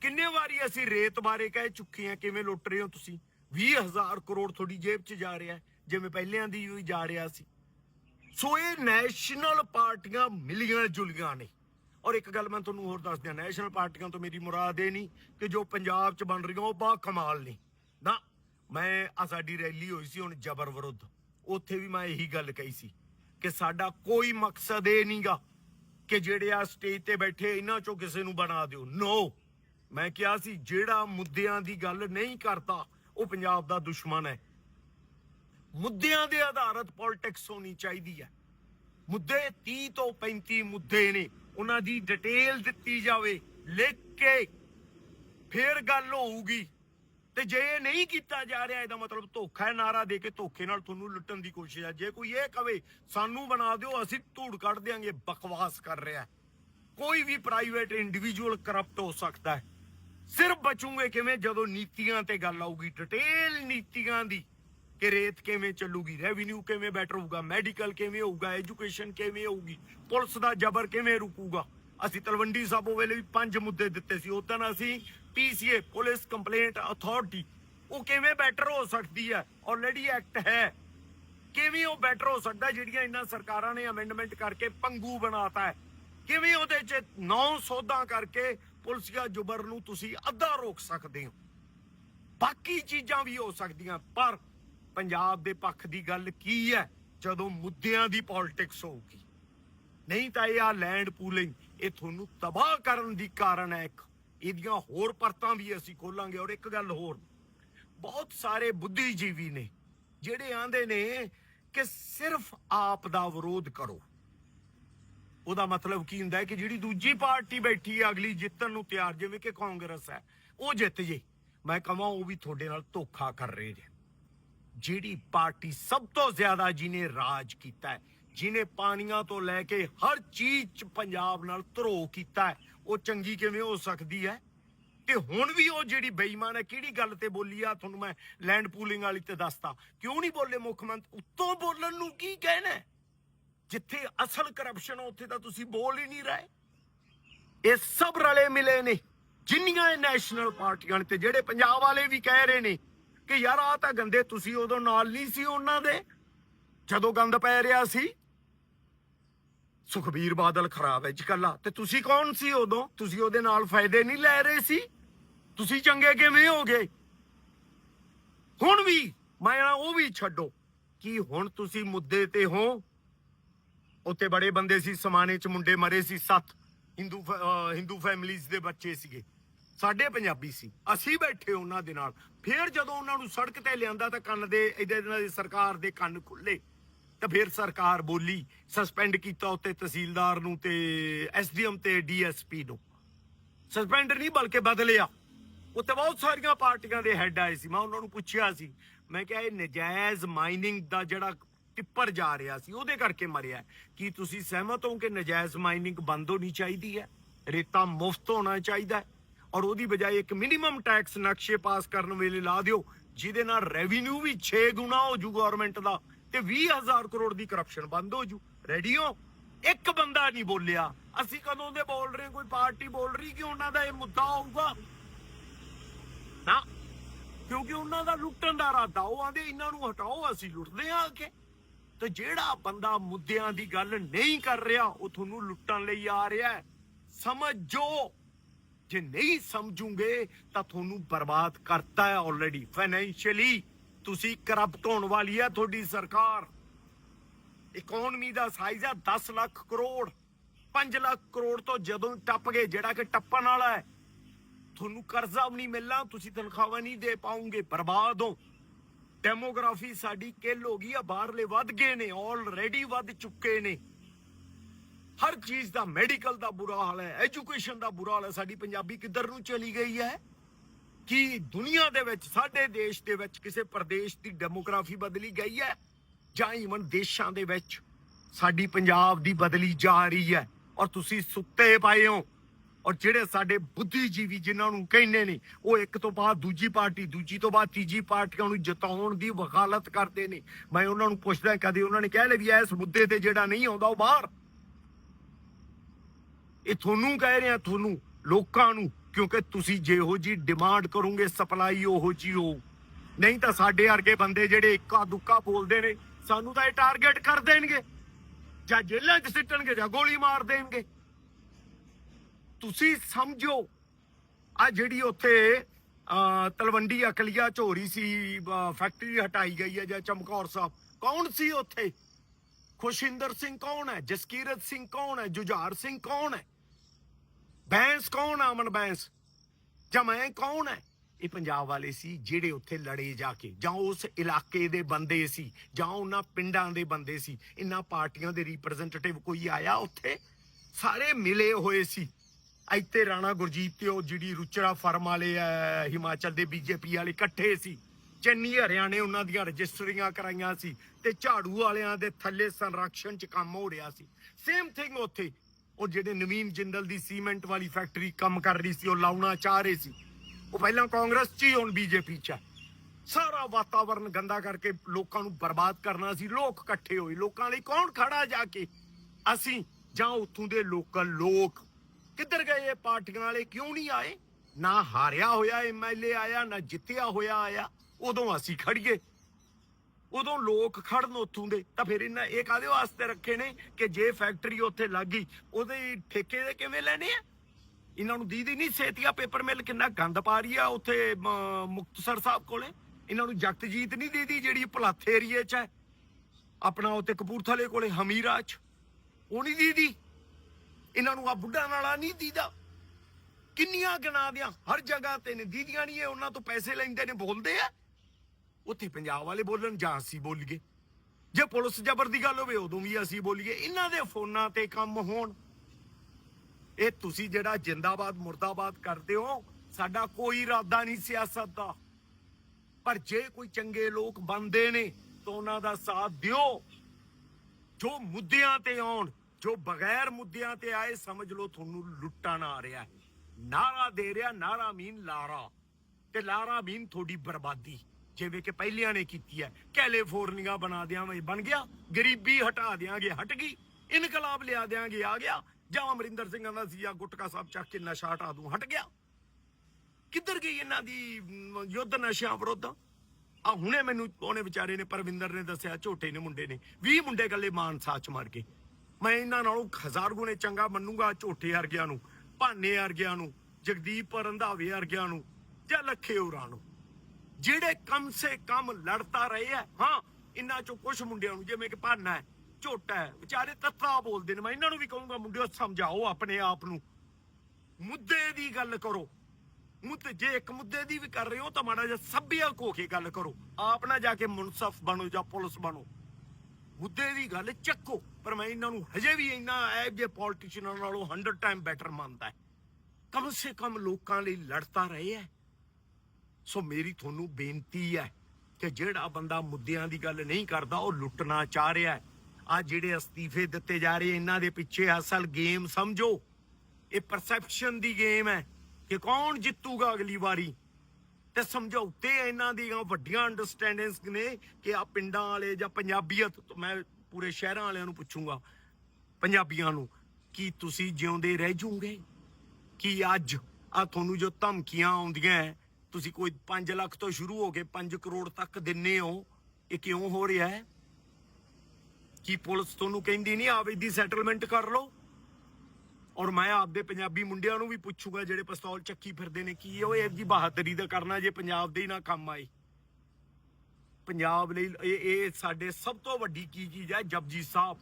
Speaker 1: ਕਿੰਨੇ ਵਾਰੀ ਅਸੀਂ ਰੇਤ ਬਾਰੇ ਕਹਿ ਚੁੱਕੇ ਹਾਂ, ਕਿਵੇਂ ਲੁੱਟ ਰਹੇ ਹੋ ਤੁਸੀਂ? 20000 ਕਰੋੜ ਤੁਹਾਡੀ ਜੇਬ 'ਚ ਜਾ ਰਿਹਾ ਜਿਵੇਂ ਪਹਿਲਿਆਂ ਦੀ ਵੀ ਜਾ ਰਿਹਾ ਸੀ। ਸੋ ਇਹ ਨੈਸ਼ਨਲ ਪਾਰਟੀਆਂ ਮਿਲੀਆਂ ਜੁਲੀਆਂ ਨੇ। ਔਰ ਇੱਕ ਗੱਲ ਮੈਂ ਤੁਹਾਨੂੰ ਹੋਰ ਦੱਸ ਦਿਆਂ ਨੈਸ਼ਨਲ ਪਾਰਟੀਆਂ ਤੋਂ ਮੇਰੀ ਮੁਰਾਦ ਇਹ ਨਹੀਂ ਕਿ ਜੋ ਪੰਜਾਬ 'ਚ ਬਣ ਰਹੀਆਂ, ਉਹ ਬਾ ਕਮਾਲ ਨੇ। ਮੈਂ ਆ ਸਾਡੀ ਰੈਲੀ ਹੋਈ ਸੀ ਹੁਣ ਜਬਰ ਵਿਰੁੱਧ। ਉੱਥੇ ਵੀ ਮੈਂ ਇਹੀ ਗੱਲ ਕਹੀ ਸੀ ਕਿ ਸਾਡਾ ਕੋਈ ਮਕਸਦ ਇਹ ਨਹੀਂਗਾ ਕਿ ਜਿਹੜੇ ਆ ਸਟੇਜ ਤੇ ਬੈਠੇ ਇਹਨਾਂ ਚੋਂ ਕਿਸੇ ਨੂੰ ਬਣਾ ਦਿਓ। ਨੋ ਮੈਂ ਕਿਹਾ ਸੀ ਜਿਹੜਾ ਮੁੱਦਿਆਂ ਦੀ ਗੱਲ ਨਹੀਂ ਕਰਦਾ, ਉਹ ਪੰਜਾਬ ਦਾ ਦੁਸ਼ਮਣ ਹੈ। ਮੁੱਦਿਆਂ ਦੇ ਆਧਾਰਿਤ ਪੋਲਿਟਿਕਸ ਹੋਣੀ ਚਾਹੀਦੀ ਹੈ। ਮੁੱਦੇ 30 ਤੋਂ 35 ਮੁੱਦੇ ਨੇ, ਉਹਨਾਂ ਦੀ ਡਿਟੇਲ ਦਿੱਤੀ ਜਾਵੇ, ਲਿਖ ਕੇ ਫੇਰ ਗੱਲ ਹੋਊਗੀ। ਤੇ ਜੇ ਇਹ ਨਹੀਂ ਕੀਤਾ ਜਾ ਰਿਹਾ, ਇਹਦਾ ਮਤਲਬ ਧੋਖਾ ਹੈ ਨਾਰਾ ਦੇ ਕੇ ਧੋਖੇ ਨਾਲ ਤੁਹਾਨੂੰ ਲੁੱਟਣ ਦੀ ਕੋਸ਼ਿਸ਼ ਹੈ ਜੇ ਕੋਈ ਇਹ ਕਵੇ, ਸਾਨੂੰ ਬਣਾ ਦਿਓ, ਅਸੀਂ ਧੂੜ ਕੱਢ ਦਿਆਂਗੇ, ਬਕਵਾਸ ਕਰ ਰਿਹਾ ਕੋਈ ਵੀ ਪ੍ਰਾਈਵੇਟ ਇੰਡੀਵਿਜੂਅਲ ਕਰਪਟ ਹੋ ਸਕਦਾ ਹੈ। ਸਿਰਫ ਬਚੂਗੇ ਕਿਵੇਂ? ਜਦੋਂ ਨੀਤੀਆਂ ਤੇ ਗੱਲ ਆਊਗੀ ਡਿਟੇਲ ਨੀਤੀਆਂ ਦੀ ਕਿ ਰੇਤ ਕਿਵੇਂ ਚੱਲੂਗੀ ਰੈਵਨਿਊ ਕਿਵੇਂ ਬੈਟਰ ਹੋਊਗਾ ਮੈਡੀਕਲ ਕਿਵੇਂ ਹੋਊਗਾ ਐਜੂਕੇਸ਼ਨ ਕਿਵੇਂ ਹੋਊਗੀ, ਪੁਲਿਸ ਦਾ ਜ਼ਬਰ ਕਿਵੇਂ ਰੁਕੂਗਾ? ਅਸੀਂ ਤਲਵੰਡੀ ਸਾਬੋ ਵੇਲੇ ਵੀ ਪੰਜ ਮੁੱਦੇ ਦਿੱਤੇ ਸੀ ਉਦੋਂ ਅਸੀਂ ਪੀਸੀਏ ਪੁਲਿਸ ਕੰਪਲੇਂਟ ਅਥਾਰਟੀ ਉਹ ਕਿਵੇਂ ਬੈਟਰ ਹੋ ਸਕਦੀ ਹੈ? ਆਲਰੇਡੀ ਐਕਟ ਹੈ। ਕਿਵੇਂ ਉਹ ਬੈਟਰ ਹੋ ਸਕਦਾ ਜਿਹੜੀਆਂ ਇਹਨਾਂ ਸਰਕਾਰਾਂ ਨੇ ਅਮੈਂਡਮੈਂਟ ਕਰਕੇ ਪੰਗੂ ਬਣਾਤਾ ਹੈ। ਕਿਵੇਂ ਉਹਦੇ ਚ ਨੌ ਸੋਧਾਂ ਕਰਕੇ ਪੁਲਿਸੀਆ ਜ਼ੁਬਰ ਨੂੰ ਤੁਸੀਂ ਅੱਧਾ ਰੋਕ ਸਕਦੇ ਹੋ? ਬਾਕੀ ਚੀਜ਼ਾਂ ਵੀ ਹੋ ਸਕਦੀਆਂ, ਪਰ ਪੰਜਾਬ ਦੇ ਪੱਖ ਦੀ ਗੱਲ ਕੀ ਹੈ? ਜਦੋਂ ਮੁੱਦਿਆਂ ਦੀ ਪੋਲਿਟਿਕਸ ਹੋਊਗੀ। ਨਹੀਂ ਤਾਂ ਇਹ ਆ ਲੈਂਡ ਪੂਲਿੰਗ ਇਹ ਤੁਹਾਨੂੰ ਤਬਾਹ ਕਰਨ ਦੀ ਕਾਰਨ ਹੈ ਇੱਕ। ਇਹਦੀਆਂ ਹੋਰ ਪਰਤਾਂ ਵੀ ਅਸੀਂ ਖੋਲਾਂਗੇ ਔਰ ਇੱਕ ਗੱਲ ਹੋਰ, ਬਹੁਤ ਸਾਰੇ ਬੁੱਧੀਜੀਵੀ ਨੇ ਜਿਹੜੇ ਆਂਦੇ ਨੇ ਕਿ ਸਿਰਫ ਆਪ ਦਾ ਵਿਰੋਧ ਕਰੋ। ਉਹਦਾ ਮਤਲਬ ਕੀ ਹੁੰਦਾ ਹੈ ਕਿ ਜਿਹੜੀ ਦੂਜੀ ਪਾਰਟੀ ਬੈਠੀ ਹੈ, ਅਗਲੀ ਜਿੱਤਣ ਨੂੰ ਤਿਆਰ, ਜਿਵੇਂ ਕਿ ਕਾਂਗਰਸ ਹੈ, ਉਹ ਜਿੱਤ ਜੇ। ਮੈਂ ਕਹਾਂ ਉਹ ਵੀ ਤੁਹਾਡੇ ਨਾਲ ਧੋਖਾ ਕਰ ਰਹੇ ਨੇ ਜਿਹੜੀ ਪਾਰਟੀ ਸਭ ਤੋਂ ਜ਼ਿਆਦਾ ਜਿਹਨੇ ਰਾਜ ਕੀਤਾ ਹੈ ਜਿਹਨੇ ਪਾਣੀਆਂ ਤੋਂ ਲੈ ਕੇ ਹਰ ਚੀਜ਼ 'ਚ ਪੰਜਾਬ ਨਾਲ ਧਰੋ ਕੀਤਾ ਹੈ ਉਹ ਚੰਗੀ ਕਿਵੇਂ ਹੋ ਸਕਦੀ ਹੈ? ਤੇ ਹੁਣ ਵੀ ਉਹ ਜਿਹੜੀ ਬੇਈਮਾਨ ਹੈ, ਕਿਹੜੀ ਗੱਲ ਤੇ ਬੋਲੀ ਆ? ਤੁਹਾਨੂੰ ਮੈਂ ਲੈਂਡ ਪੂਲਿੰਗ ਵਾਲੀ ਤੇ ਦੱਸਤਾ। ਕਿਉਂ ਨਹੀਂ ਬੋਲੇ ਮੁੱਖ ਮੰਤਰੀ ਉੱਤੋਂ ਬੋਲਣ ਨੂੰ ਕੀ ਕਹਿਣਾ ਜਿੱਥੇ ਅਸਲ ਕਰਪਸ਼ਨ ਉੱਥੇ ਤਾਂ ਤੁਸੀਂ ਬੋਲ ਹੀ ਨਹੀਂ ਰਹੇ। ਇਹ ਸਭ ਰਲੇ ਮਿਲੇ ਨੇ। ਜਿੰਨੀਆਂ ਨੈਸ਼ਨਲ ਪਾਰਟੀਆਂ ਤੇ ਜਿਹੜੇ ਪੰਜਾਬ ਵਾਲੇ ਵੀ ਕਹਿ ਰਹੇ ਨੇ ਕਿ ਯਾਰ ਆ ਤਾਂ ਗੰਦੇ, ਤੁਸੀਂ ਉਦੋਂ ਨਾਲ ਨਹੀਂ ਸੀ ਉਹਨਾਂ ਦੇ। ਜਦੋਂ ਗੰਦ ਪੈ ਰਿਹਾ ਸੀ ਸੁਖਬੀਰ ਬਾਦਲ ਖਰਾਬ ਹੈ ਜੀ ਕੱਲਾ ਤੇ ਤੁਸੀਂ ਕੌਣ ਸੀ ਉਦੋਂ? ਤੁਸੀਂ ਉਹਦੇ ਨਾਲ ਫਾਇਦੇ ਨਹੀਂ ਲੈ ਰਹੇ ਸੀ? ਤੁਸੀਂ ਚੰਗੇ ਕਿਵੇਂ ਹੋ ਗਏ? ਹੁਣ ਵੀ, ਮੈਂ ਉਹ ਵੀ ਛੱਡੋ। ਕੀ ਹੁਣ ਤੁਸੀਂ ਮੁੱਦੇ ਤੇ ਹੋ? ਉੱਤੇ ਬੜੇ ਬੰਦੇ ਸੀ ਸਮਾਨੇ ਚ ਮੁੰਡੇ ਮਰੇ ਸੀ, ਸੱਤ ਹਿੰਦੂ ਹਿੰਦੂ ਫੈਮਿਲੀਜ਼ ਦੇ ਬੱਚੇ ਸੀਗੇ। ਸਾਡੇ ਪੰਜਾਬੀ ਸੀ। ਅਸੀਂ ਬੈਠੇ ਉਹਨਾਂ ਦੇ ਨਾਲ। ਫਿਰ ਜਦੋਂ ਉਹਨਾਂ ਨੂੰ ਸੜਕ ਤੇ ਲਿਆਂਦਾ ਤਾਂ ਕੰਨ ਦੇ, ਇਹਦੇ ਨਾਲ ਸਰਕਾਰ ਦੇ ਕੰਨ ਖੁੱਲੇ ਤਾਂ ਫਿਰ ਸਰਕਾਰ ਬੋਲੀ ਸਸਪੈਂਡ ਕੀਤਾ ਉੱਤੇ ਤਹਿਸੀਲਦਾਰ ਨੂੰ ਤੇ ਐਸਡੀਐਮ ਤੇ ਡੀਐਸਪੀ ਨੂੰ। ਸਸਪੈਂਡ ਨਹੀਂ ਬਲਕਿ ਬਦਲਿਆ। ਉੱਤੇ ਬਹੁਤ ਸਾਰੀਆਂ ਪਾਰਟੀਆਂ ਦੇ ਹੈੱਡ ਆਏ ਸੀ। ਮੈਂ ਉਹਨਾਂ ਨੂੰ ਪੁੱਛਿਆ ਸੀ। ਮੈਂ ਕਿਹਾ, ਇਹ ਨਜਾਇਜ਼ ਮਾਈਨਿੰਗ ਦਾ ਜਿਹੜਾ ਟਿੱਪਰ ਜਾ ਰਿਹਾ ਸੀ, ਉਹਦੇ ਕਰਕੇ ਮਰਿਆ ਕੀ ਤੁਸੀਂ ਸਹਿਮਤ ਹੋ ਕਿ ਨਜਾਇਜ਼ ਮਾਈਨਿੰਗ ਬੰਦ ਹੋਣੀ ਚਾਹੀਦੀ ਹੈ? ਰੇਤਾ ਮੁਫਤ ਹੋਣਾ ਚਾਹੀਦਾ ਹੈ। ਔਰ ਉਹਦੀ ਬਜਾਏ ਇੱਕ ਮਿਨੀਮਮ ਟੈਕਸ ਨਕਸ਼ੇ ਪਾਸ ਕਰਨ ਵੇਲੇ ਲਾ ਦਿਓ, ਜਿਹਦੇ ਨਾਲ ਰੈਵਨਿਊ ਵੀ 6 ਗੁਣਾ ਹੋ ਜੂ ਗਵਰਨਮੈਂਟ ਦਾ। ਤੇ 20000 ਕਰੋੜ ਦੀ ਕਰਪਸ਼ਨ ਬੰਦ ਹੋ ਜੂ। ਰੈਡੀ ਹੋ ਇੱਕ ਬੰਦਾ ਨਹੀਂ ਬੋਲਿਆ। ਅਸੀਂ ਕਦੋਂ ਦੇ ਬੋਲ ਰਹੇ ਕੋਈ ਪਾਰਟੀ ਬੋਲ ਰਹੀ ਕਿ ਉਹਨਾਂ ਦਾ ਇਹ ਮੁੱਦਾ ਹੋਊਗਾ? ਨਾ। ਕਿਉਂਕਿ ਉਹਨਾਂ ਦਾ ਲੁੱਟਣ ਦਾ ਇਰਾਦਾ, ਉਹ ਆਂਦੇ ਇਹਨਾਂ ਨੂੰ ਹਟਾਓ, ਅਸੀਂ ਲੁੱਟਦੇ ਆ ਕੇ। ਤੇ ਜਿਹੜਾ ਬੰਦਾ ਮੁੱਦਿਆਂ ਦੀ ਗੱਲ ਨਹੀਂ ਕਰ ਰਿਹਾ, ਉਹ ਤੁਹਾਨੂੰ ਲੁੱਟਣ ਲਈ ਆ ਰਿਹਾ ਸਮਝੋ। ਜੇ ਨਹੀਂ ਸਮਝੂਗੇ, ਤਾਂ ਤੁਹਾਨੂੰ ਬਰਬਾਦ ਕਰਤਾ ਹੈ ਆਲਰੇਡੀ ਫਾਈਨੈਂਸ਼ੀਅਲੀ ਤੁਸੀਂ ਕਰਪਟ ਹੋਣ ਵਾਲੀ ਹੈ ਤੁਹਾਡੀ ਸਰਕਾਰ। ਇਕਨੋਮੀ ਦਾ ਸਾਈਜ਼ ਹੈ 10 ਲੱਖ ਕਰੋੜ। 5 ਲੱਖ ਕਰੋੜ ਤੋਂ ਜਦੋਂ ਟੱਪ ਗਏ, ਜਿਹੜਾ ਕਿ ਟੱਪਣ ਵਾਲਾ ਹੈ। ਤੁਹਾਨੂੰ ਕਰਜ਼ਾ ਵੀ ਨਹੀਂ ਮਿਲਣਾ, ਤੁਸੀਂ ਤਨਖਾਹਾਂ ਨਹੀਂ ਦੇ ਪਾਉਂਗੇ, ਬਰਬਾਦ ਹੋ। ਡੈਮੋਗ੍ਰਾਫੀ ਸਾਡੀ ਕਿੱਲ ਹੋ ਗਈ ਆ, ਬਾਹਰਲੇ ਵੱਧ ਗਏ ਨੇ ਆਲਰੇਡੀ ਵੱਧ ਚੁੱਕੇ ਨੇ। ਹਰ ਚੀਜ਼ ਦਾ ਮੈਡੀਕਲ ਦਾ ਬੁਰਾ ਹਾਲ ਹੈ ਐਜੂਕੇਸ਼ਨ ਦਾ ਬੁਰਾ ਹਾਲ ਹੈ, ਸਾਡੀ ਪੰਜਾਬੀ ਕਿੱਧਰ ਨੂੰ ਚਲੀ ਗਈ ਹੈ? ਕਿ ਦੁਨੀਆ ਦੇ ਵਿੱਚ, ਸਾਡੇ ਦੇਸ਼ ਦੇ ਵਿੱਚ ਕਿਸੇ ਪ੍ਰਦੇਸ਼ ਦੀ ਡੈਮੋਗ੍ਰਾਫੀ ਬਦਲੀ ਗਈ ਹੈ ਜਾਂ ਈਵਨ ਦੇਸ਼ਾਂ ਦੇ ਵਿੱਚ ਸਾਡੀ ਪੰਜਾਬ ਦੀ ਬਦਲੀ ਜਾ ਰਹੀ ਹੈ ਔਰ ਤੁਸੀਂ ਸੁੱਤੇ ਪਏ ਹੋ ਔਰ ਜਿਹੜੇ ਸਾਡੇ ਬੁੱਧੀਜੀਵੀ ਜਿਨ੍ਹਾਂ ਨੂੰ ਕਹਿੰਦੇ ਨੇ, ਉਹ ਇੱਕ ਤੋਂ ਬਾਅਦ ਦੂਜੀ ਪਾਰਟੀ, ਦੂਜੀ ਤੋਂ ਬਾਅਦ ਤੀਜੀ ਪਾਰਟੀਆਂ ਨੂੰ ਜਿਤਾਉਣ ਦੀ ਵਕਾਲਤ ਕਰਦੇ ਨੇ। ਮੈਂ ਉਹਨਾਂ ਨੂੰ ਪੁੱਛਦਾ ਕਦੇ ਉਹਨਾਂ ਨੇ ਕਹਿ ਲਿਆ ਵੀ ਇਸ ਮੁੱਦੇ ਤੇ ਜਿਹੜਾ ਨਹੀਂ ਆਉਂਦਾ ਉਹ ਬਾਹਰ। ਇਹ ਤੁਹਾਨੂੰ ਕਹਿ ਰਿਹਾ, ਤੁਹਾਨੂੰ ਲੋਕਾਂ ਨੂੰ ਕਿਉਂਕਿ ਤੁਸੀਂ ਜਿਹੋ ਜੀ ਡਿਮਾਂਡ ਕਰੋਗੇ ਸਪਲਾਈ ਉਹੋ ਜੀ ਹੋ ਨਹੀਂ ਤਾਂ ਸਾਡੇ ਵਰਗੇ ਬੰਦੇ ਜਿਹੜੇ ਇੱਕਾ ਦੁੱਕਾ ਬੋਲਦੇ ਨੇ ਸਾਨੂੰ ਤਾਂ ਇਹ ਟਾਰਗੇਟ ਕਰ ਦੇਣਗੇ। ਜਾਂ ਜੇਲ੍ਹਾਂ 'ਚ ਸਿੱਟਣਗੇ ਜਾਂ ਗੋਲੀ ਮਾਰ ਦੇਣਗੇ। ਤੁਸੀਂ ਸਮਝੋ ਆ ਜਿਹੜੀ ਉੱਥੇ ਅਹ, ਤਲਵੰਡੀ ਅਕਲੀਆ ਝੋਰੀ ਸੀ ਫੈਕਟਰੀ ਹਟਾਈ ਗਈ ਹੈ ਜਾਂ ਚਮਕੌਰ ਸਾਹਿਬ ਕੌਣ ਸੀ ਉੱਥੇ? ਖੁਸ਼ਿੰਦਰ ਸਿੰਘ ਕੌਣ ਹੈ? ਜਸਕੀਰਤ ਸਿੰਘ ਕੌਣ ਹੈ? ਜੁਝਾਰ ਸਿੰਘ ਕੌਣ ਹੈ? ਬੈਂਸ ਕੌਣ ਆ ਅਮਨ ਬੈਂਸ? ਜਾਂ ਮੈਂ ਕੌਣ ਹੈ ਇਹ ਪੰਜਾਬ ਵਾਲੇ ਸੀ ਜਿਹੜੇ ਉੱਥੇ ਲੜੇ ਜਾ ਕੇ, ਜਾਂ ਉਸ ਇਲਾਕੇ ਦੇ ਬੰਦੇ ਸੀ, ਜਾਂ ਉਹਨਾਂ ਪਿੰਡਾਂ ਦੇ ਬੰਦੇ ਸੀ, ਇਹਨਾਂ ਪਾਰਟੀਆਂ ਦੇ ਰਿਪਰੈਜ਼ੈਂਟੇਟਿਵ ਕੋਈ ਆਇਆ ਉੱਥੇ? ਸਾਰੇ ਮਿਲੇ ਹੋਏ ਸੀ। ਇੱਥੇ ਰਾਣਾ ਗੁਰਜੀਤ ਤੇ ਉਹ ਜਿਹੜੀ ਰੁਚਰਾ ਫਰਮ ਵਾਲੇ ਆ ਹਿਮਾਚਲ ਦੇ ਬੀਜੇਪੀ ਵਾਲੇ ਇਕੱਠੇ ਸੀ। ਚੰਨੀ ਹਰਿਆਣੇ ਉਹਨਾਂ ਦੀਆਂ ਰਜਿਸਟਰੀਆਂ ਕਰਾਈਆਂ ਸੀ ਤੇ ਝਾੜੂ ਵਾਲਿਆਂ ਦੇ ਥੱਲੇ ਸੰਰਕਸ਼ਣ ਚ ਕੰਮ ਹੋ ਰਿਹਾ ਸੀ। ਸੇਮ ਥਿੰਗ ਉੱਥੇ। ਉਹ ਜਿਹੜੇ ਨਵੀਨ ਜਿੰਦਲ ਦੀ ਸੀਮੈਂਟ ਵਾਲੀ ਫੈਕਟਰੀ ਕੰਮ ਕਰ ਰਹੀ ਸੀ, ਉਹ ਲਾਉਣਾ ਚਾਹ ਰਹੇ ਸੀ। ਉਹ ਪਹਿਲਾਂ ਕਾਂਗਰਸ 'ਚ ਹੀ ਹੁਣ ਬੀਜੇਪੀ 'ਚ ਸਾਰਾ ਵਾਤਾਵਰਨ ਗੰਦਾ ਕਰਕੇ ਲੋਕਾਂ ਨੂੰ ਬਰਬਾਦ ਕਰਨਾ ਸੀ, ਲੋਕ ਇਕੱਠੇ ਹੋਏ। ਲੋਕਾਂ ਲਈ ਕੌਣ ਖੜਾ ਜਾ ਕੇ? ਅਸੀਂ ਜਾਂ ਉੱਥੋਂ ਦੇ ਲੋਕਲ ਲੋਕ? ਕਿੱਧਰ ਗਏ ਇਹ ਪਾਰਟੀਆਂ ਵਾਲੇ? ਕਿਉਂ ਨਹੀਂ ਆਏ? ਨਾ ਹਾਰਿਆ ਹੋਇਆ ਐਮਐਲਏ ਆਇਆ, ਨਾ ਜਿੱਤਿਆ ਹੋਇਆ ਆਇਆ। ਉਦੋਂ ਅਸੀਂ ਖੜੀਏ ਉਦੋਂ ਲੋਕ ਖੜਨ ਉੱਥੋਂ ਦੇ, ਤਾਂ ਫਿਰ ਇਹਨਾਂ ਇਹ ਕਾਦੇ ਵਾਸਤੇ ਰੱਖੇ ਨੇ ਕਿ ਜੇ ਫੈਕਟਰੀ ਉੱਥੇ ਲੱਗ ਗਈ, ਉਹਦੇ ਠੇਕੇ ਦੇ ਕਿਵੇਂ ਲੈਣੇ ਆ? ਇਹਨਾਂ ਨੂੰ ਦੀਦੀ ਨਹੀਂ ਸੇਤੀਆ ਪੇਪਰ ਮਿਲ ਕਿੰਨਾ ਗੰਦ ਪਾ ਰਹੀ ਆ ਉੱਥੇ ਮੁਕਤਸਰ ਸਾਹਿਬ ਕੋਲੇ? ਇਹਨਾਂ ਨੂੰ ਜਗਤਜੀਤ ਨਹੀਂ ਦੀਦੀ ਜਿਹੜੀ ਭਲਾਥ ਏਰੀਏ 'ਚ ਹੈ? ਆਪਣਾ ਉੱਤੇ ਕਪੂਰਥਲੇ ਕੋਲੇ, ਹਮੀਰਾ 'ਚ। ਉਹ ਨਹੀਂ ਦੀਦੀ। ਇਹਨਾਂ ਨੂੰ ਆ ਬੁੱਢਾ ਨਾਲਾ ਨਹੀਂ ਦੀਦਾ। ਕਿੰਨੀਆਂ ਗਣਾ ਦਿਆਂ, ਹਰ ਜਗ੍ਹਾ ਤੇ ਨੇ। ਦੀਦੀਆਂ ਨਹੀਂ, ਇਹ ਉਹਨਾਂ ਤੋਂ ਪੈਸੇ ਲੈਂਦੇ ਨੇ, ਬੋਲਦੇ ਆ। ਉੱਥੇ ਪੰਜਾਬ ਵਾਲੇ ਬੋਲਣ, ਜਾਂ ਅਸੀਂ ਬੋਲੀਏ। ਜੇ ਪੁਲਿਸ ਜ਼ਬਰ ਦੀ ਗੱਲ ਹੋਵੇ, ਉਦੋਂ ਵੀ ਅਸੀਂ ਬੋਲੀਏ। ਇਹਨਾਂ ਦੇ ਫੋਨਾਂ ਤੇ ਕੰਮ ਹੋਣ। ਇਹ ਤੁਸੀਂ ਜਿਹੜਾ ਜਿੰਦਾਬਾਦ, ਮੁਰਦਾਬਾਦ ਕਰਦੇ ਹੋ, ਸਾਡਾ ਕੋਈ ਇਰਾਦਾ ਨਹੀਂ ਸਿਆਸਤ ਦਾ। ਪਰ ਜੇ ਕੋਈ ਚੰਗੇ ਲੋਕ ਬਣਦੇ ਨੇ, ਤਾਂ ਉਹਨਾਂ ਦਾ ਸਾਥ ਦਿਓ। ਜੋ ਮੁੱਦਿਆਂ ਤੇ ਆਉਣ, ਜੋ ਬਗੈਰ ਮੁੱਦਿਆਂ ਤੇ ਆਏ, ਸਮਝ ਲਓ ਤੁਹਾਨੂੰ ਲੁੱਟਣ ਆ ਰਿਹਾ ਹੈ। ਨਾਰਾ ਦੇ ਰਿਹਾ, ਨਾਰਾ ਮੀਨ ਲਾਰਾ। ਤੇ ਲਾਰਾ ਮੀਨ ਤੁਹਾਡੀ ਬਰਬਾਦੀ। ਜਿਵੇਂ ਕਿ ਪਹਿਲਿਆਂ ਨੇ ਕੀਤੀ ਹੈ। ਕੈਲੀਫੋਰਨੀਆ ਬਣਾ ਦਿਆਂਗੇ ਬਣ ਗਿਆ। ਗਰੀਬੀ ਹਟਾ ਦਿਆਂਗੇ, ਹਟ ਗਈ। ਇਨਕਲਾਬ ਲਿਆ ਦਿਆਂਗੇ, ਆ ਗਿਆ। ਜਾਂ ਅਮਰਿੰਦਰ ਸਿੰਘ ਦਾ ਸੀ ਗੁਟਕਾ ਸਾਹਿਬ ਚੱਕ ਕੇ ਨਸ਼ਾ ਹਟਾ ਦੂੰ, ਹਟ ਗਿਆ। ਕਿੱਧਰ ਗਈ ਇਹਨਾਂ ਦੀ ਯੁੱਧ ਨਸ਼ਿਆਂ ਵਿਰੁੱਧ? ਆ ਹੁਣੇ ਮੈਨੂੰ ਉਹਨੇ ਵਿਚਾਰੇ ਨੇ, ਪਰਵਿੰਦਰ ਨੇ ਦੱਸਿਆ, ਝੋਟੇ ਨੇ ਮੁੰਡੇ ਨੇ। 20 ਮੁੰਡੇ ਗੱਲੇ ਮਾਨਸਾ ਚ ਮਰ ਗਏ। ਮੈਂ ਇਹਨਾਂ ਨਾਲੋਂ ਹਜ਼ਾਰ ਗੁਣੇ ਚੰਗਾ ਮੰਨੂਗਾ ਝੋਟੇ ਵਰਗਿਆਂ ਨੂੰ, ਭਾਨੇ ਵਰਗਿਆਂ ਨੂੰ, ਜਗਦੀਪ ਰੰਧਾਵੇ ਵਰਗਿਆਂ ਨੂੰ, ਜਾਂ ਲੱਖੇ ਹੋਰਾਂ ਨੂੰ। ਜਿਹੜੇ ਕਮ ਸੇ ਕਮ ਲੜਤਾ ਰਹੇ ਆ, ਹਾਂ, ਇਹਨਾਂ ਚੋਂ ਕੁਝ ਮੁੰਡਿਆਂ ਨੂੰ, ਜਿਵੇਂ ਕਿ ਭਾਨਾ ਹੈ, ਝੋਟਾ ਹੈ, ਵਿਚਾਰੇ ਤੱਤਾ ਬੋਲਦੇ ਨੇ, ਮੈਂ ਇਹਨਾਂ ਨੂੰ ਵੀ ਕਹੂੰਗਾ, ਮੁੰਡਿਓ ਸਮਝਾਓ ਆਪਣੇ ਆਪ ਨੂੰ। ਮੁੱਦੇ ਦੀ ਗੱਲ ਕਰੋ। ਮੁੱਦੇ ਜੇ ਇੱਕ ਮੁੱਦੇ ਦੀ ਵੀ ਕਰ ਰਹੇ ਹੋ, ਤਾਂ ਮਾੜਾ ਜਿਹਾ ਸੱਭਿਅਕ ਹੋ ਕੇ ਗੱਲ ਕਰੋ। ਆਪ ਨਾ ਜਾ ਕੇ ਮੁਨਸਫ ਬਣੋ ਜਾਂ ਪੁਲਿਸ ਬਣੋ। ਮੁੱਦੇ ਦੀ ਗੱਲ ਚੱਕੋ, ਪਰ ਮੈਂ ਇਹਨਾਂ ਨੂੰ ਹਜੇ ਵੀ ਇੰਨਾ ਐ ਜੇ ਪੋਲਿਟਿਸ਼ੀਅਨਾਂ ਨਾਲੋਂ 100 ਟਾਈਮ ਬੈਟਰ ਮੰਨਦਾ ਹੈ। ਕਮ ਸੇ ਕਮ ਲੋਕਾਂ ਲਈ ਲੜਤਾ ਰਹੇ ਹੈ। ਸੋ ਮੇਰੀ ਤੁਹਾਨੂੰ ਬੇਨਤੀ ਹੈ ਕਿ ਜਿਹੜਾ ਬੰਦਾ ਮੁੱਦਿਆਂ ਦੀ ਗੱਲ ਨਹੀਂ ਕਰਦਾ, ਉਹ ਲੁੱਟਣਾ ਚਾਹ ਰਿਹਾ ਹੈ। ਆ ਜਿਹੜੇ ਅਸਤੀਫੇ ਦਿੱਤੇ ਜਾ ਰਹੇ, ਇਹਨਾਂ ਦੇ ਪਿੱਛੇ ਅਸਲ ਗੇਮ ਸਮਝੋ। ਇਹ ਪਰਸੈਪਸ਼ਨ ਦੀ ਗੇਮ ਹੈ ਕਿ ਕੌਣ ਜਿੱਤੂਗਾ ਅਗਲੀ ਵਾਰੀ। ਤੇ ਸਮਝੌਤੇ ਇਹਨਾਂ ਦੀਆਂ ਵੱਡੀਆਂ ਅੰਡਰਸਟੈਂਡਿੰਗਸ ਨੇ ਕਿ ਆ ਪਿੰਡਾਂ ਵਾਲੇ ਜਾਂ ਪੰਜਾਬੀਅਤ, ਮੈਂ ਪੂਰੇ ਸ਼ਹਿਰਾਂ ਵਾਲਿਆਂ ਨੂੰ ਪੁੱਛੂੰਗਾ, ਪੰਜਾਬੀਆਂ ਨੂੰ, ਕੀ ਤੁਸੀਂ ਜਿਉਂਦੇ ਰਹਿ ਜੂਗੇ? ਕਿ ਅੱਜ ਆ ਤੁਹਾਨੂੰ ਜੋ ਧਮਕੀਆਂ ਆਉਂਦੀਆਂ ਤੁਸੀਂ ਕੋਈ 5 ਲੱਖ ਤੋਂ ਸ਼ੁਰੂ ਹੋ ਕੇ 5 ਕਰੋੜ ਤੱਕ ਦਿੰਨੇ ਹੋ, ਇਹ ਕਿਉਂ ਹੋ ਰਿਹਾ ਹੈ? ਕੀ ਪੁਲਿਸ ਤੁਹਾਨੂੰ ਕਹਿੰਦੀ ਨਹੀਂ, ਆਪ ਇਹਦੀ ਸੈਟਲਮੈਂਟ ਕਰ ਲਓ? ਔਰ ਮੈਂ ਆਪਦੇ ਪੰਜਾਬੀ ਮੁੰਡਿਆਂ ਨੂੰ ਵੀ ਪੁੱਛੂਗਾ, ਜਿਹੜੇ ਪਿਸਤੌਲ ਚੱਕੀ ਫਿਰਦੇ ਨੇ, ਕੀ ਉਹ ਇਹ ਬਹਾਦਰੀ ਦਾ ਕਰਨਾ ਜੇ ਪੰਜਾਬ ਦੇ ਹੀ ਨਾ ਕੰਮ ਆਏ। ਪੰਜਾਬ ਲਈ ਇਹ ਇਹ ਸਾਡੇ ਸਭ ਤੋਂ ਵੱਡੀ ਕੀ ਚੀਜ਼ ਹੈ? ਜਪਜੀ ਸਾਹਿਬ,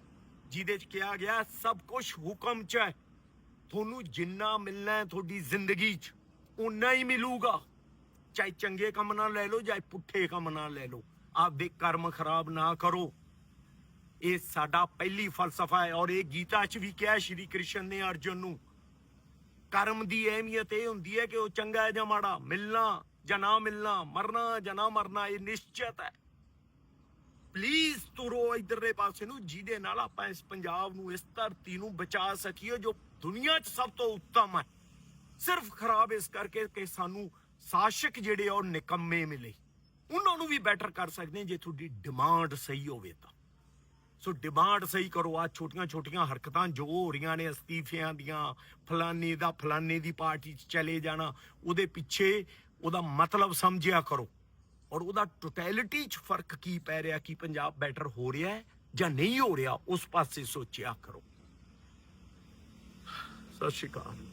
Speaker 1: ਜਿਹਦੇ ਚ ਕਿਹਾ ਗਿਆ, ਸਭ ਕੁਝ ਹੁਕਮ ਚ ਹੈ। ਤੁਹਾਨੂੰ ਜਿੰਨਾ ਮਿਲਣਾ ਹੈ ਤੁਹਾਡੀ ਜ਼ਿੰਦਗੀ 'ਚ ਉਨਾ ਹੀ ਮਿਲੂਗਾ। ਚਾਹੇ ਚੰਗੇ ਕੰਮ ਨਾਲ ਲੈ ਲਓ, ਚਾਹੇ ਪੁੱਠੇ ਕੰਮ ਨਾਲ ਲੈ ਲਓ। ਆਪਦੇ ਕਰਮ ਖਰਾਬ ਨਾ ਕਰੋ। ਇਹ ਸਾਡਾ ਪਹਿਲੀ ਫਲਸਫਾ ਹੈ ਔਰ ਇਹ ਗੀਤਾ 'ਚ ਵੀ ਕਿਹਾ ਸ਼੍ਰੀ ਕ੍ਰਿਸ਼ਨ ਨੇ ਅਰਜੁਨ ਨੂੰ। ਕਰਮ ਦੀ ਅਹਿਮੀਅਤ ਇਹ ਹੁੰਦੀ ਹੈ ਕਿ ਉਹ ਚੰਗਾ ਹੈ ਜਾਂ ਮਾੜਾ, ਮਿਲਣਾ ਜਾਂ ਨਾ ਮਿਲਣਾ, ਮਰਨਾ ਜਾਂ ਨਾ ਮਰਨਾ, ਇਹ ਨਿਸ਼ਚਿਤ ਹੈ। ਪਲੀਜ਼ ਤੁਰੋ ਇਧਰਲੇ ਪਾਸੇ ਨੂੰ, ਜਿਹਦੇ ਨਾਲ ਆਪਾਂ ਇਸ ਪੰਜਾਬ ਨੂੰ, ਇਸ ਧਰਤੀ ਨੂੰ ਬਚਾ ਸਕੀਏ, ਜੋ ਦੁਨੀਆ 'ਚ ਸਭ ਤੋਂ ਉੱਤਮ ਹੈ। ਸਿਰਫ ਖਰਾਬ ਇਸ ਕਰਕੇ ਕਿ ਸਾਨੂੰ ਸ਼ਾਸਕ ਜਿਹੜੇ ਆ ਉਹ ਨਿਕੰਮੇ ਮਿਲੇ। ਉਹਨਾਂ ਨੂੰ ਵੀ ਬੈਟਰ ਕਰ ਸਕਦੇ ਜੇ ਤੁਹਾਡੀ ਡਿਮਾਂਡ ਸਹੀ ਹੋਵੇ ਤਾਂ। ਸੋ ਡਿਮਾਂਡ ਸਹੀ ਕਰੋ ਆ ਛੋਟੀਆਂ ਛੋਟੀਆਂ ਹਰਕਤਾਂ ਜੋ ਹੋ ਰਹੀਆਂ ਨੇ ਅਸਤੀਫਿਆਂ ਦੀਆਂ, ਫਲਾਨੇ ਦਾ, ਫਲਾਨੇ ਦੀ ਪਾਰਟੀ 'ਚ ਚਲੇ ਜਾਣਾ, ਉਹਦੇ ਪਿੱਛੇ ਉਹਦਾ ਮਤਲਬ ਸਮਝਿਆ ਕਰੋ। ਔਰ ਉਹਦਾ ਟੋਟੈਲਿਟੀ 'ਚ ਫ਼ਰਕ ਕੀ ਪੈ ਰਿਹਾ, ਕਿ ਪੰਜਾਬ ਬੈਟਰ ਹੋ ਰਿਹਾ ਹੈ ਜਾਂ ਨਹੀਂ ਹੋ ਰਿਹਾ, ਉਸ ਪਾਸੇ ਸੋਚਿਆ ਕਰੋ। ਸਤਿ ਸ਼੍ਰੀ ਅਕਾਲ।